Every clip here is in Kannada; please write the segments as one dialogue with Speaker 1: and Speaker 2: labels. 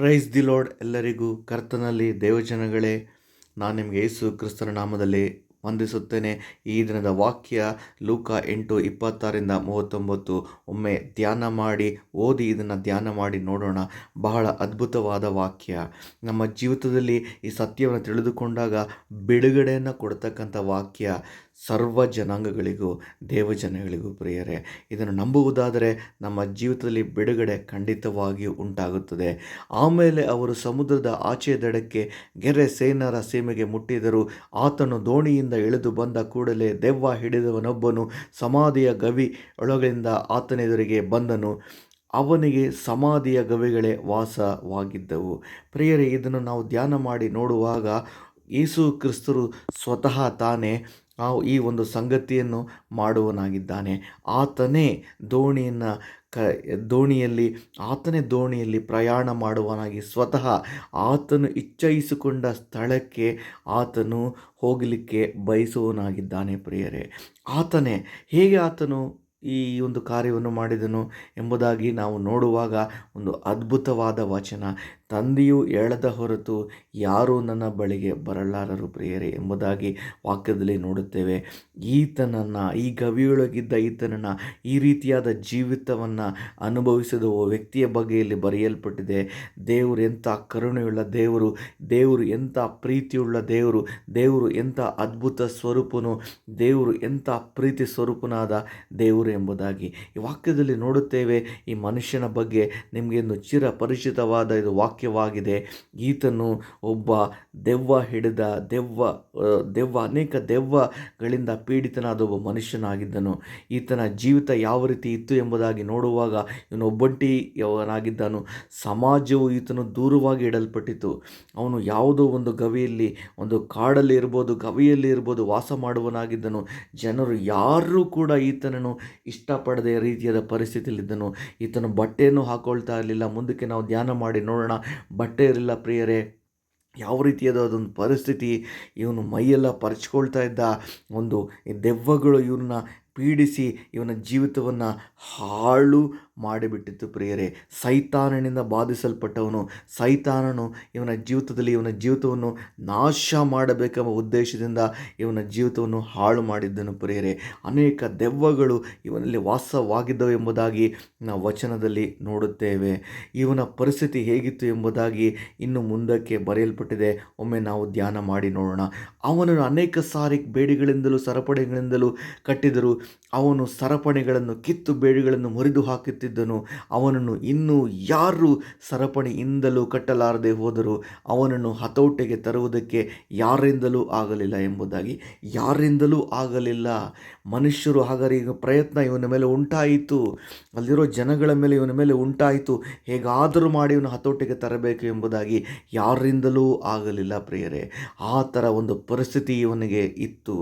Speaker 1: ಪ್ರೈಸ್ ದಿ ಲೋಡ್ ಎಲ್ಲರಿಗೂ. ಕರ್ತನಲ್ಲಿ ದೇವಜನಗಳೇ, ನಾನು ನಿಮಗೆ ಯೇಸು ಕ್ರಿಸ್ತನ ನಾಮದಲ್ಲಿ ವಂದಿಸುತ್ತೇನೆ. ಈ ದಿನದ ವಾಕ್ಯ ಲೂಕ ಎಂಟು ಇಪ್ಪತ್ತಾರಿಂದ ಮೂವತ್ತೊಂಬತ್ತು. ಒಮ್ಮೆ ಧ್ಯಾನ ಮಾಡಿ, ಓದಿ ಇದನ್ನು ಧ್ಯಾನ ಮಾಡಿ ನೋಡೋಣ. ಬಹಳ ಅದ್ಭುತವಾದ ವಾಕ್ಯ. ನಮ್ಮ ಜೀವಿತದಲ್ಲಿ ಈ ಸತ್ಯವನ್ನು ತಿಳಿದುಕೊಂಡಾಗ ಬಿಡುಗಡೆಯನ್ನು ಕೊಡ್ತಕ್ಕಂಥ ವಾಕ್ಯ. ಸರ್ವ ಜನಾಂಗಗಳಿಗೂ, ದೇವಜನಗಳಿಗೂ ಪ್ರಿಯರೇ, ಇದನ್ನು ನಂಬುವುದಾದರೆ ನಮ್ಮ ಜೀವಿತದಲ್ಲಿ ಬಿಡುಗಡೆ ಖಂಡಿತವಾಗಿಯೂ ಉಂಟಾಗುತ್ತದೆ. ಆಮೇಲೆ ಅವರು ಸಮುದ್ರದ ಆಚೆ ದಡಕ್ಕೆ ಗೆರೆ ಸೇನರ ಸೀಮೆಗೆ ಮುಟ್ಟಿದರು. ಆತನು ದೋಣಿಯಿಂದ ಇಳಿದು ಬಂದ ಕೂಡಲೇ ದೆವ್ವ ಹಿಡಿದವನೊಬ್ಬನು ಸಮಾಧಿಯ ಗವಿ ಒಳಗಳಿಂದ ಆತನೆದುರಿಗೆ ಬಂದನು. ಅವನಿಗೆ ಸಮಾಧಿಯ ಗವಿಗಳೇ ವಾಸವಾಗಿದ್ದವು. ಪ್ರಿಯರೇ, ಇದನ್ನು ನಾವು ಧ್ಯಾನ ಮಾಡಿ ನೋಡುವಾಗ ಯೇಸು ಕ್ರಿಸ್ತರು ಸ್ವತಃ ತಾನೇ ಆ ಈ ಒಂದು ಸಂಗತಿಯನ್ನು ಮಾಡುವನಾಗಿದ್ದಾನೆ ಆತನೇ ದೋಣಿಯನ್ನು ಕ, ದೋಣಿಯಲ್ಲಿ, ಆತನೇ ದೋಣಿಯಲ್ಲಿ ಪ್ರಯಾಣ ಮಾಡುವನಾಗಿ ಸ್ವತಃ ಆತನು ಇಚ್ಛಯಿಸಿಕೊಂಡ ಸ್ಥಳಕ್ಕೆ ಆತನು ಹೋಗಲಿಕ್ಕೆ ಬಯಸುವನಾಗಿದ್ದಾನೆ ಪ್ರಿಯರೇ. ಆತನೇ ಹೇಗೆ ಆತನು ಈ ಒಂದು ಕಾರ್ಯವನ್ನು ಮಾಡಿದನು ಎಂಬುದಾಗಿ ನಾವು ನೋಡುವಾಗ ಒಂದು ಅದ್ಭುತವಾದ ವಚನ. ತಂದೆಯು ಹೇಳದ ಹೊರತು ಯಾರೂ ನನ್ನ ಬಳಿಗೆ ಬರಲಾರರು ಪ್ರಿಯರೇ ಎಂಬುದಾಗಿ ವಾಕ್ಯದಲ್ಲಿ ನೋಡುತ್ತೇವೆ. ಈತನನ್ನು, ಈ ಗವಿಯೊಳಗಿದ್ದ ಈತನನ್ನು, ಈ ರೀತಿಯಾದ ಜೀವಿತವನ್ನು ಅನುಭವಿಸಿದ ವ್ಯಕ್ತಿಯ ಬಗ್ಗೆ ಇಲ್ಲಿ ಬರೆಯಲ್ಪಟ್ಟಿದೆ. ದೇವರು ಎಂಥ ಕರುಣೆಯುಳ್ಳ ದೇವರು ದೇವರು ಎಂಥ ಪ್ರೀತಿಯುಳ್ಳ ದೇವರು ದೇವರು ಎಂಥ ಅದ್ಭುತ ಸ್ವರೂಪನು, ದೇವರು ಎಂಥ ಪ್ರೀತಿ ಸ್ವರೂಪನಾದ ದೇವರು ಎಂಬುದಾಗಿ ಈ ವಾಕ್ಯದಲ್ಲಿ ನೋಡುತ್ತೇವೆ. ಈ ಮನುಷ್ಯನ ಬಗ್ಗೆ ನಿಮಗೆ ಚಿರ ಪರಿಚಿತವಾದ ಇದು ವಾಕ್ಯವಾಗಿದೆ. ಈತನು ಒಬ್ಬ ದೆವ್ವ ಹಿಡಿದ ದೆವ್ವ ದೆವ್ವ, ಅನೇಕ ದೆವ್ವಗಳಿಂದ ಪೀಡಿತನಾದ ಒಬ್ಬ ಮನುಷ್ಯನಾಗಿದ್ದನು. ಈತನ ಜೀವಿತ ಯಾವ ರೀತಿ ಇತ್ತು ಎಂಬುದಾಗಿ ನೋಡುವಾಗ ಇವನು ಒಬ್ಬಂಟಿಯವನಾಗಿದ್ದನು. ಸಮಾಜವು ಈತನು ದೂರವಾಗಿ ಇಡಲ್ಪಟ್ಟಿತು. ಅವನು ಯಾವುದೋ ಒಂದು ಗವಿಯಲ್ಲಿ, ಒಂದು ಕಾಡಲ್ಲಿ ಇರ್ಬೋದು, ಗವಿಯಲ್ಲಿ ಇರ್ಬೋದು ವಾಸ ಮಾಡುವನಾಗಿದ್ದನು ಜನರು ಯಾರೂ ಕೂಡ ಈತನನ್ನು ಇಷ್ಟಪಡದೆ ರೀತಿಯಾದ ಪರಿಸ್ಥಿತಿಯಲ್ಲಿದ್ದನು. ಈತನು ಬಟ್ಟೆಯನ್ನು ಹಾಕೊಳ್ತಾ ಇರಲಿಲ್ಲ. ಮುಂದಕ್ಕೆ ನಾವು ಧ್ಯಾನ ಮಾಡಿ ನೋಡೋಣ. ಬಟ್ಟೆ ಇರಲಿಲ್ಲ ಪ್ರಿಯರೇ. ಯಾವ ರೀತಿಯಾದ ಅದೊಂದು ಪರಿಸ್ಥಿತಿ ಇವನು ಮೈಯೆಲ್ಲ ಪರಚ್ಕೊಳ್ತಾ ಇದ್ದ. ಒಂದು ದೆವ್ವಗಳು ಇವನ್ನ ಪೀಡಿಸಿ ಇವನ ಜೀವಿತವನ್ನು ಹಾಳು ಮಾಡಿಬಿಟ್ಟಿತ್ತು ಪ್ರಿಯರೇ. ಸೈತಾನನಿಂದ ಬಾಧಿಸಲ್ಪಟ್ಟವನು, ಸೈತಾನನು ಇವನ ಜೀವಿತದಲ್ಲಿ ಇವನ ಜೀವಿತವನ್ನು ನಾಶ ಮಾಡಬೇಕೆಂಬ ಉದ್ದೇಶದಿಂದ ಇವನ ಜೀವಿತವನ್ನು ಹಾಳು ಮಾಡಿದ್ದನು ಪ್ರಿಯರೇ. ಅನೇಕ ದೆವ್ವಗಳು ಇವನಲ್ಲಿ ವಾಸವಾಗಿದ್ದವು ಎಂಬುದಾಗಿ ನಾವು ವಚನದಲ್ಲಿ ನೋಡುತ್ತೇವೆ. ಇವನ ಪರಿಸ್ಥಿತಿ ಹೇಗಿತ್ತು ಎಂಬುದಾಗಿ ಇನ್ನು ಮುಂದಕ್ಕೆ ಬರೆಯಲ್ಪಟ್ಟಿದೆ. ಒಮ್ಮೆ ನಾವು ಧ್ಯಾನ ಮಾಡಿ ನೋಡೋಣ. ಅವನನ್ನು ಅನೇಕ ಸಾರಿ ಬೇಡಿಗಳಿಂದಲೂ, ಸರಪಣಿಗಳಿಂದಲೂ ಕಟ್ಟಿದರು. ಅವನು ಸರಪಣಿಗಳನ್ನು ಕಿತ್ತು ಬೇಡಿಗಳನ್ನು ಮುರಿದು ಹಾಕುತ್ತಿದ್ದನು. ಅವನನ್ನು ಇನ್ನೂ ಯಾರು ಸರಪಣಿಯಿಂದಲೂ ಕಟ್ಟಲಾರದೆ ಹೋದರು. ಅವನನ್ನು ಹತೋಟಿಗೆ ತರುವುದಕ್ಕೆ ಯಾರಿಂದಲೂ ಆಗಲಿಲ್ಲ ಎಂಬುದಾಗಿ. ಯಾರಿಂದಲೂ ಆಗಲಿಲ್ಲ. ಮನುಷ್ಯರು ಹಾಗಾದರೆ ಈಗ ಪ್ರಯತ್ನ ಇವನ ಮೇಲೆ ಉಂಟಾಯಿತು. ಅಲ್ಲಿರೋ ಜನಗಳ ಮೇಲೆ ಇವನ ಮೇಲೆ ಉಂಟಾಯಿತು. ಹೇಗಾದರೂ ಮಾಡಿ ಇವನು ಹತೋಟಿಗೆ ತರಬೇಕು ಎಂಬುದಾಗಿ ಯಾರಿಂದಲೂ ಆಗಲಿಲ್ಲ ಪ್ರಿಯರೇ. ಆ ಥರ ಒಂದು ಪರಿಸ್ಥಿತಿ ಇವನಿಗೆ ಇತ್ತು.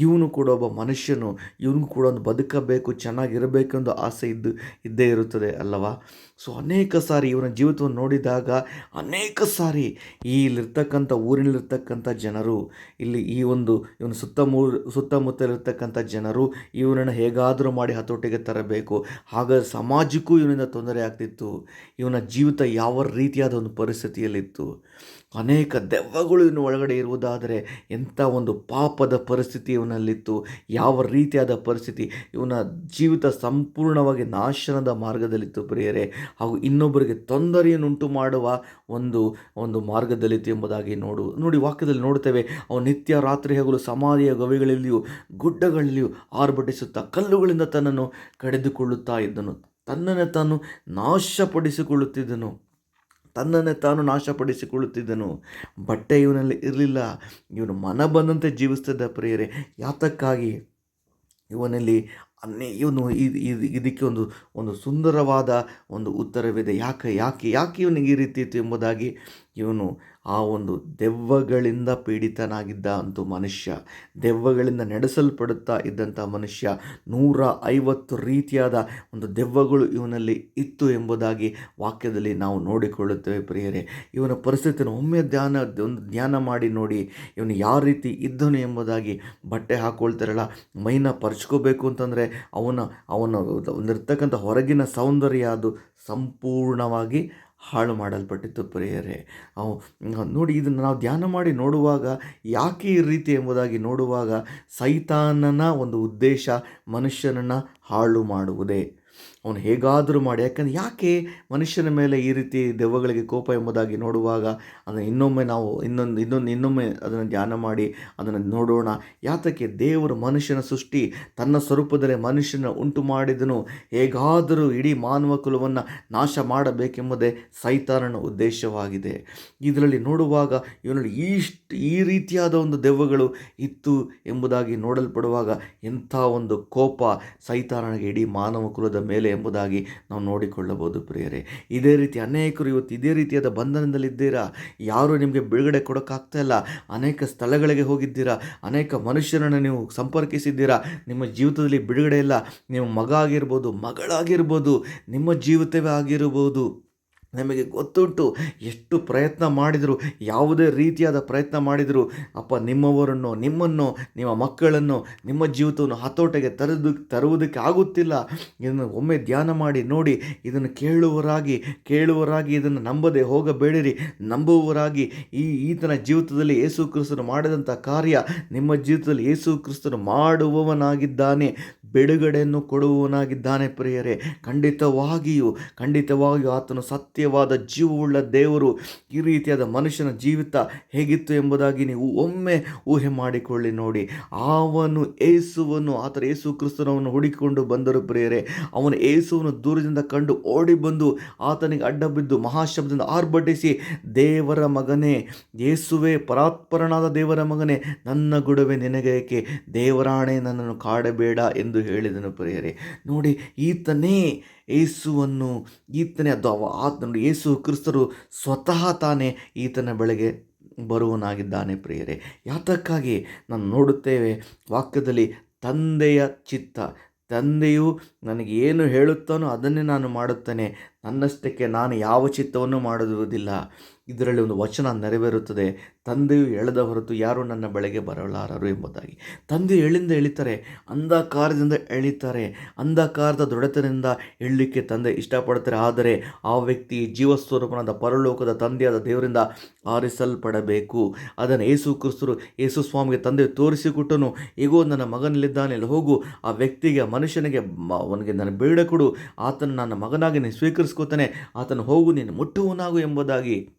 Speaker 1: ಇವನು ಕೂಡ ಒಬ್ಬ ಮನುಷ್ಯನು. ಇವನಿಗೂ ಕೂಡ ಒಂದು ಬದುಕಬೇಕು ಚೆನ್ನಾಗಿರಬೇಕೆಂದು ಆಸೆ ಇದ್ದು, ಇದ್ದೇ ಇರುತ್ತದೆ ಅಲ್ಲವಾ? ಸೊ ಅನೇಕ ಸಾರಿ ಇವನ ಜೀವಿತವನ್ನು ನೋಡಿದಾಗ ಅನೇಕ ಸಾರಿ ಇಲ್ಲಿರ್ತಕ್ಕಂಥ ಊರಿನಲ್ಲಿರ್ತಕ್ಕಂಥ ಜನರು, ಇಲ್ಲಿ ಈ ಒಂದು ಇವನ ಸುತ್ತಮೂ, ಸುತ್ತಮುತ್ತಲಿರ್ತಕ್ಕಂಥ ಜನರು ಇವನನ್ನು ಹೇಗಾದರೂ ಮಾಡಿ ಹತೋಟಿಗೆ ತರಬೇಕು. ಹಾಗಾದರೆ ಸಮಾಜಕ್ಕೂ ಇವನಿಂದ ತೊಂದರೆ ಆಗ್ತಿತ್ತು. ಇವನ ಜೀವಿತ ಯಾವ ರೀತಿಯಾದ ಒಂದು ಪರಿಸ್ಥಿತಿಯಲ್ಲಿತ್ತು. ಅನೇಕ ದೆವ್ವಗಳು ಇವನು ಒಳಗಡೆ ಇರುವುದಾದರೆ ಎಂಥ ಒಂದು ಪಾಪದ ಪರಿಸ್ಥಿತಿ ಇವನಲ್ಲಿತ್ತು. ಯಾವ ರೀತಿಯಾದ ಪರಿಸ್ಥಿತಿ ಇವನ ಜೀವಿತ ಸಂಪೂರ್ಣವಾಗಿ ನಾಶನದ ಮಾರ್ಗದಲ್ಲಿತ್ತು ಪ್ರಿಯರೇ. ಹಾಗೂ ಇನ್ನೊಬ್ಬರಿಗೆ ತೊಂದರೆಯನ್ನುಂಟು ಮಾಡುವ ಒಂದು ಒಂದು ಮಾರ್ಗದಲ್ಲಿತ್ತು ಎಂಬುದಾಗಿ ನೋಡು, ನೋಡಿ ವಾಕ್ಯದಲ್ಲಿ ನೋಡ್ತೇವೆ ಅವನು ನಿತ್ಯ ರಾತ್ರಿ ಹಗಲು ಸಮಾಧಿಯ ಗವಿಗಳಲ್ಲಿಯೂ, ಗುಡ್ಡಗಳಲ್ಲಿಯೂ ಆರ್ಭಟಿಸುತ್ತಾ ಕಲ್ಲುಗಳಿಂದ ತನ್ನನ್ನು ಕಡಿದುಕೊಳ್ಳುತ್ತಾ ಇದ್ದನು. ತನ್ನನ್ನು ತಾನು ನಾಶಪಡಿಸಿಕೊಳ್ಳುತ್ತಿದ್ದನು. ತನ್ನನ್ನೇ ತಾನು ನಾಶಪಡಿಸಿಕೊಳ್ಳುತ್ತಿದ್ದನು. ಬಟ್ಟೆ ಇವನಲ್ಲಿ ಇರಲಿಲ್ಲ. ಇವನು ಮನ ಬಂದಂತೆ ಜೀವಿಸ್ತಿದ್ದ ಪ್ರಿಯರೇ, ಯಾತಕ್ಕಾಗಿ ಇವನಲ್ಲಿ ಅನ್ನೇ, ಇವನು ಇದು ಇದಕ್ಕೆ ಒಂದು ಒಂದು ಸುಂದರವಾದ ಒಂದು ಉತ್ತರವಿದೆ. ಯಾಕೆ ಯಾಕೆ ಯಾಕೆ ಇವನಿಗೆ ಈ ರೀತಿ ಇತ್ತು ಎಂಬುದಾಗಿ ಇವನು ಆ ಒಂದು ದೆವ್ವಗಳಿಂದ ಪೀಡಿತನಾಗಿದ್ದ ಅಂತು ಮನುಷ್ಯ, ದೆವ್ವಗಳಿಂದ ನಡೆಸಲ್ಪಡುತ್ತಾ ಇದ್ದಂಥ ಮನುಷ್ಯ, ನೂರ ಐವತ್ತು ರೀತಿಯಾದ ಒಂದು ದೆವ್ವಗಳು ಇವನಲ್ಲಿ ಇತ್ತು ಎಂಬುದಾಗಿ ವಾಕ್ಯದಲ್ಲಿ ನಾವು ನೋಡಿಕೊಳ್ಳುತ್ತೇವೆ ಪ್ರಿಯರೇ. ಇವನ ಪರಿಸ್ಥಿತಿಯನ್ನು ಒಮ್ಮೆ ಧ್ಯಾನ, ಒಂದು ಧ್ಯಾನ ಮಾಡಿ ನೋಡಿ ಇವನು ಯಾವ ರೀತಿ ಇದ್ದನು ಎಂಬುದಾಗಿ ಬಟ್ಟೆ ಹಾಕ್ಕೊಳ್ತಾರಲ್ಲ ಮೈನ ಪರ್ಚ್ಕೋಬೇಕು ಅಂತಂದರೆ ಅವನ ಅವನ ಒಂದಿರ್ತಕ್ಕಂಥ ಹೊರಗಿನ ಸೌಂದರ್ಯ ಅದು ಸಂಪೂರ್ಣವಾಗಿ ಹಾಳು ಮಾಡಲ್ಪಟ್ಟಿತ್ತು ಪ್ರಿಯರೇ. ಅವು, ನೋಡಿ, ಇದನ್ನು ನಾವು ಧ್ಯಾನ ಮಾಡಿ ನೋಡುವಾಗ ಯಾಕೆ ಈ ರೀತಿ ಎಂಬುದಾಗಿ ನೋಡುವಾಗ ಸೈತಾನನ ಒಂದು ಉದ್ದೇಶ ಮನುಷ್ಯನನ್ನು ಹಾಳು ಮಾಡುವುದೇ. ಅವನು ಹೇಗಾದರೂ ಮಾಡಿ, ಯಾಕಂದರೆ ಯಾಕೆ ಮನುಷ್ಯನ ಮೇಲೆ ಈ ರೀತಿ ದೆವ್ವಗಳಿಗೆ ಕೋಪ ಎಂಬುದಾಗಿ ನೋಡುವಾಗ ಅದನ್ನು ಇನ್ನೊಮ್ಮೆ ನಾವು ಇನ್ನೊಂದು ಇನ್ನೊಂದು, ಇನ್ನೊಮ್ಮೆ ಅದನ್ನು ಧ್ಯಾನ ಮಾಡಿ ಅದನ್ನು ನೋಡೋಣ. ಯಾತಕ್ಕೆ? ದೇವರು ಮನುಷ್ಯನ ಸೃಷ್ಟಿ, ತನ್ನ ಸ್ವರೂಪದಲ್ಲೇ ಮನುಷ್ಯನ ಉಂಟು ಮಾಡಿದನು. ಹೇಗಾದರೂ ಇಡೀ ಮಾನವ ಕುಲವನ್ನು ನಾಶ ಮಾಡಬೇಕೆಂಬುದೇ ಸೈತಾನನ ಉದ್ದೇಶವಾಗಿದೆ. ಇದರಲ್ಲಿ ನೋಡುವಾಗ ಇವನಲ್ಲಿ ಇಷ್ಟು, ಈ ರೀತಿಯಾದ ಒಂದು ದೆವ್ವಗಳು ಇತ್ತು ಎಂಬುದಾಗಿ ನೋಡಲ್ಪಡುವಾಗ ಎಂಥ ಒಂದು ಕೋಪ ಸೈತಾನನಿಗೆ ಇಡೀ ಮಾನವ ಕುಲದ ಮೇಲೆ ಎಂಬುದಾಗಿ ನಾವು ನೋಡಿಕೊಳ್ಳಬಹುದು ಪ್ರಿಯರೇ. ಇದೇ ರೀತಿ ಅನೇಕರು ಇವತ್ತು ಇದೇ ರೀತಿಯಾದ ಬಂಧನದಲ್ಲಿದ್ದೀರಾ? ಯಾರು ನಿಮಗೆ ಬಿಡುಗಡೆ ಕೊಡೋಕ್ಕಾಗ್ತಾ ಇಲ್ಲ. ಅನೇಕ ಸ್ಥಳಗಳಿಗೆ ಹೋಗಿದ್ದೀರಾ? ಅನೇಕ ಮನುಷ್ಯರನ್ನು ನೀವು ಸಂಪರ್ಕಿಸಿದ್ದೀರಾ? ನಿಮ್ಮ ಜೀವಿತದಲ್ಲಿ ಬಿಡುಗಡೆ ಇಲ್ಲ. ನಿಮ್ಮ ಮಗ ಆಗಿರ್ಬೋದು, ಮಗಳಾಗಿರ್ಬೋದು, ನಿಮ್ಮ ಜೀವಿತವೇ ಆಗಿರ್ಬೋದು. ನಮಗೆ ಗೊತ್ತುಂಟು. ಎಷ್ಟು ಪ್ರಯತ್ನ ಮಾಡಿದರು, ಯಾವುದೇ ರೀತಿಯಾದ ಪ್ರಯತ್ನ ಮಾಡಿದರು. ಅಪ್ಪ, ನಿಮ್ಮವರನ್ನು, ನಿಮ್ಮನ್ನು, ನಿಮ್ಮ ಮಕ್ಕಳನ್ನು, ನಿಮ್ಮ ಜೀವಿತವನ್ನು ಹತೋಟೆಗೆ ತರದು, ತರುವುದಕ್ಕೆ ಆಗುತ್ತಿಲ್ಲ. ಇದನ್ನು ಒಮ್ಮೆ ಧ್ಯಾನ ಮಾಡಿ, ನೋಡಿ, ಇದನ್ನು ಕೇಳುವರಾಗಿ ಕೇಳುವರಾಗಿ ಇದನ್ನು ನಂಬದೆ ಹೋಗಬೇಡಿರಿ. ನಂಬುವರಾಗಿ ಈ ಈತನ ಜೀವಿತದಲ್ಲಿ ಯೇಸು ಕ್ರಿಸ್ತನು ಮಾಡಿದಂಥ ಕಾರ್ಯ, ನಿಮ್ಮ ಜೀವಿತದಲ್ಲಿ ಯೇಸು ಕ್ರಿಸ್ತನು ಮಾಡುವವನಾಗಿದ್ದಾನೆ. ಬಿಡುಗಡೆಯನ್ನು ಕೊಡುವವನಾಗಿದ್ದಾನೆ ಪ್ರಿಯರೇ. ಖಂಡಿತವಾಗಿಯೂ ಖಂಡಿತವಾಗಿಯೂ ಆತನು ಸತ್ಯವಾದ ಜೀವವುಳ್ಳ ದೇವರು ಈ ರೀತಿಯಾದ ಮನುಷ್ಯನ ಜೀವಿತ ಹೇಗಿತ್ತು ಎಂಬುದಾಗಿ ನೀವು ಒಮ್ಮೆ ಊಹೆ ಮಾಡಿಕೊಳ್ಳಿ ನೋಡಿ. ಅವನು ಏಸುವನ್ನು ಆತರ ಏಸು ಕ್ರಿಸ್ತನವನ್ನು ಹುಡುಕಿಕೊಂಡು ಬಂದರು ಪ್ರಿಯರೇ. ಅವನು ಏಸುವನ್ನು ದೂರದಿಂದ ಕಂಡು ಓಡಿ ಬಂದು ಆತನಿಗೆ ಅಡ್ಡ ಬಿದ್ದು ಮಹಾಶಬ್ದದಿಂದ ಆರ್ಭಟಿಸಿ, ದೇವರ ಮಗನೇ ಏಸುವೆ ಪರಾತ್ಪರನಾದ ದೇವರ ಮಗನೇ, ನನ್ನ ಗುಡವೆ ನಿನಗೇಕೆ? ದೇವರಾಣೆ ನನ್ನನ್ನು ಕಾಡಬೇಡ ಎಂದು ಹೇಳಿದನು ಪ್ರಿಯರೇ. ನೋಡಿ, ಈತನೇ ಏಸುವನ್ನು ಈತನೇ ಅದು ಆತನು ಏಸು ಕ್ರಿಸ್ತರು ಸ್ವತಃ ತಾನೇ ಈತನ ಬೆಳೆಗೆ ಬರುವನಾಗಿದ್ದಾನೆ ಪ್ರಿಯರೇ. ಯಾತಕ್ಕಾಗಿ ನಾನು ನೋಡುತ್ತೇವೆ? ವಾಕ್ಯದಲ್ಲಿ ತಂದೆಯ ಚಿತ್ತ. ತಂದೆಯು ನನಗೆ ಏನು ಹೇಳುತ್ತಾನೋ ಅದನ್ನೇ ನಾನು ಮಾಡುತ್ತೇನೆ. ನನ್ನಷ್ಟಕ್ಕೆ ನಾನು ಯಾವ ಚಿತ್ತವನ್ನು ಮಾಡುವುದಿಲ್ಲ. ಇದರಲ್ಲಿ ಒಂದು ವಚನ ನೆರವೇರುತ್ತದೆ. ತಂದೆಯು ಎಳೆದ ಹೊರತು ಯಾರು ನನ್ನ ಬಳಿಗೆ ಬರಲಾರರು ಎಂಬುದಾಗಿ. ತಂದೆ ಎಳಿಂದ ಎಳಿತಾರೆ, ಅಂಧಕಾರದಿಂದ ಎಳಿತಾರೆ, ಅಂಧಕಾರದ ದೊಡೆತನದಿಂದ ಎಳಲಿಕ್ಕೆ ತಂದೆ ಇಷ್ಟಪಡುತ್ತಾರೆ. ಆದರೆ ಆ ವ್ಯಕ್ತಿ ಜೀವಸ್ವರೂಪನಾದ ಪರಲೋಕದ ತಂದೆಯಾದ ದೇವರಿಂದ ಆರಿಸಲ್ಪಡಬೇಕು. ಅದನ್ನು ಯೇಸು ಕ್ರಿಸ್ತರು, ಯೇಸು ಸ್ವಾಮಿಗೆ ತಂದೆ ತೋರಿಸಿಕೊಟ್ಟನು. ಈಗೋ ನನ್ನ ಮಗನಲ್ಲಿದ್ದಾನೆ ಹೋಗು. ಆ ವ್ಯಕ್ತಿಗೆ ಮನುಷ್ಯನಿಗೆ ಅವನಿಗೆ ನನ್ನ ಬೇಡ ಕೊಡು. ಆತನು ನನ್ನ ಮಗನಾಗಿ ನೀನು ಸ್ವೀಕರಿಸ್ಕೋತಾನೆ. ಆತನು ಹೋಗು, ನೀನು ಮುಟ್ಟುವನಾಗು ಎಂಬುದಾಗಿ.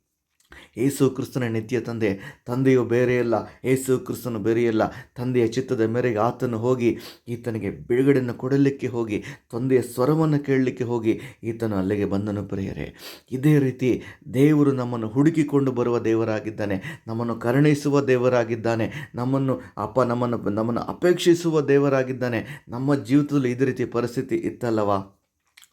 Speaker 1: ಏಸು ಕ್ರಿಸ್ತನ ನಿತ್ಯ ತಂದೆ, ತಂದೆಯು ಬೇರೆಯಲ್ಲ, ಏಸು ಕ್ರಿಸ್ತನು ಬೇರೆಯಲ್ಲ. ತಂದೆಯ ಚಿತ್ತದ ಮೇರೆಗೆ ಆತನು ಹೋಗಿ, ಈತನಿಗೆ ಬಿಡುಗಡೆಯನ್ನು ಕೊಡಲಿಕ್ಕೆ ಹೋಗಿ, ತಂದೆಯ ಸ್ವರವನ್ನು ಕೇಳಲಿಕ್ಕೆ ಹೋಗಿ, ಈತನು ಅಲ್ಲಿಗೆ ಬಂದನು ಪ್ರಿಯರೇ. ಇದೇ ರೀತಿ ದೇವರು ನಮ್ಮನ್ನು ಹುಡುಕಿಕೊಂಡು ಬರುವ ದೇವರಾಗಿದ್ದಾನೆ, ನಮ್ಮನ್ನು ಕರುಣಿಸುವ ದೇವರಾಗಿದ್ದಾನೆ, ನಮ್ಮನ್ನು ಅಪ್ಪ ನಮ್ಮನ್ನು ನಮ್ಮನ್ನು ಅಪೇಕ್ಷಿಸುವ ದೇವರಾಗಿದ್ದಾನೆ. ನಮ್ಮ ಜೀವಿತದಲ್ಲಿ ಇದೇ ರೀತಿ ಪರಿಸ್ಥಿತಿ ಇತ್ತಲ್ಲವಾ?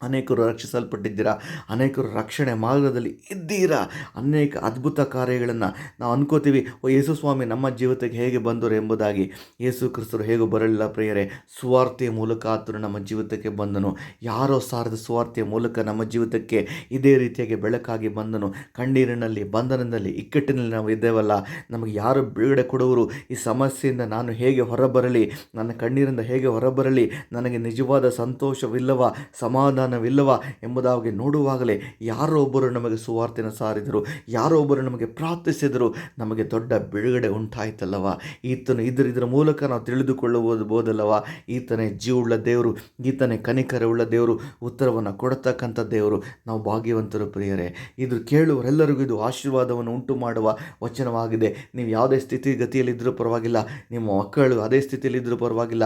Speaker 1: ಅನೇಕರು ರಕ್ಷಿಸಲ್ಪಟ್ಟಿದ್ದೀರಾ? ಅನೇಕರು ರಕ್ಷಣೆ ಮಾರ್ಗದಲ್ಲಿ ಇದ್ದೀರಾ? ಅನೇಕ ಅದ್ಭುತ ಕಾರ್ಯಗಳನ್ನು ನಾವು ಅನ್ಕೋತೀವಿ. ಓ ಯೇಸು ಸ್ವಾಮಿ ನಮ್ಮ ಜೀವಿತಕ್ಕೆ ಹೇಗೆ ಬಂದರು ಎಂಬುದಾಗಿ. ಯೇಸು ಕ್ರಿಸ್ತರು ಹೇಗೂ ಬರಲಿಲ್ಲ ಪ್ರಿಯರೇ? ಸುವಾರ್ತೆಯ ಮೂಲಕ ಆತನು ನಮ್ಮ ಜೀವಿತಕ್ಕೆ ಬಂದನು. ಯಾರೋ ಸಾರದ ಸುವಾರ್ತೆಯ ಮೂಲಕ ನಮ್ಮ ಜೀವಿತಕ್ಕೆ ಇದೇ ರೀತಿಯಾಗಿ ಬೆಳಕಾಗಿ ಬಂದನು. ಕಣ್ಣೀರಿನಲ್ಲಿ, ಬಂಧನದಲ್ಲಿ, ಇಕ್ಕಟ್ಟಿನಲ್ಲಿ ನಾವು ಇದ್ದೇವಲ್ಲ. ನಮಗೆ ಯಾರು ಬಿಡುಗಡೆ ಕೊಡುವರು? ಈ ಸಮಸ್ಯೆಯಿಂದ ನಾನು ಹೇಗೆ ಹೊರಬರಲಿ? ನನ್ನ ಕಣ್ಣೀರಿಂದ ಹೇಗೆ ಹೊರಬರಲಿ? ನನಗೆ ನಿಜವಾದ ಸಂತೋಷವಿಲ್ಲವ? ಸಮಾಧಾನ ಸಮಾಧಾನವಿಲ್ಲವ ಎಂಬುದಾಗಿ ನೋಡುವಾಗಲೇ ಯಾರೋ ಒಬ್ಬರು ನಮಗೆ ಸುವಾರ್ತೆನ ಸಾರಿದರು, ಯಾರೋ ಒಬ್ಬರು ನಮಗೆ ಪ್ರಾರ್ಥಿಸಿದರು, ನಮಗೆ ದೊಡ್ಡ ಬಿಡುಗಡೆ ಉಂಟಾಯಿತಲ್ಲವ? ಈತನು ಇದರ ಇದರ ಮೂಲಕ ನಾವು ತಿಳಿದುಕೊಳ್ಳಬಹುದಲ್ಲವ ಈತನೇ ಜೀವುಳ್ಳ ದೇವರು, ಈತನೇ ಕನಿಕರವುಳ್ಳ ದೇವರು, ಉತ್ತರವನ್ನು ಕೊಡತಕ್ಕಂಥ ದೇವರು. ನಾವು ಭಾಗ್ಯವಂತರು ಪ್ರಿಯರೇ ಇದು ಕೇಳುವರೆಲ್ಲರಿಗೂ ಇದು ಆಶೀರ್ವಾದವನ್ನು ಉಂಟು ಮಾಡುವ ವಚನವಾಗಿದೆ. ನೀವು ಯಾವುದೇ ಸ್ಥಿತಿಗತಿಯಲ್ಲಿದ್ದರೂ ಪರವಾಗಿಲ್ಲ, ನಿಮ್ಮ ಮಕ್ಕಳು ಅದೇ ಸ್ಥಿತಿಯಲ್ಲಿದ್ದರೂ ಪರವಾಗಿಲ್ಲ,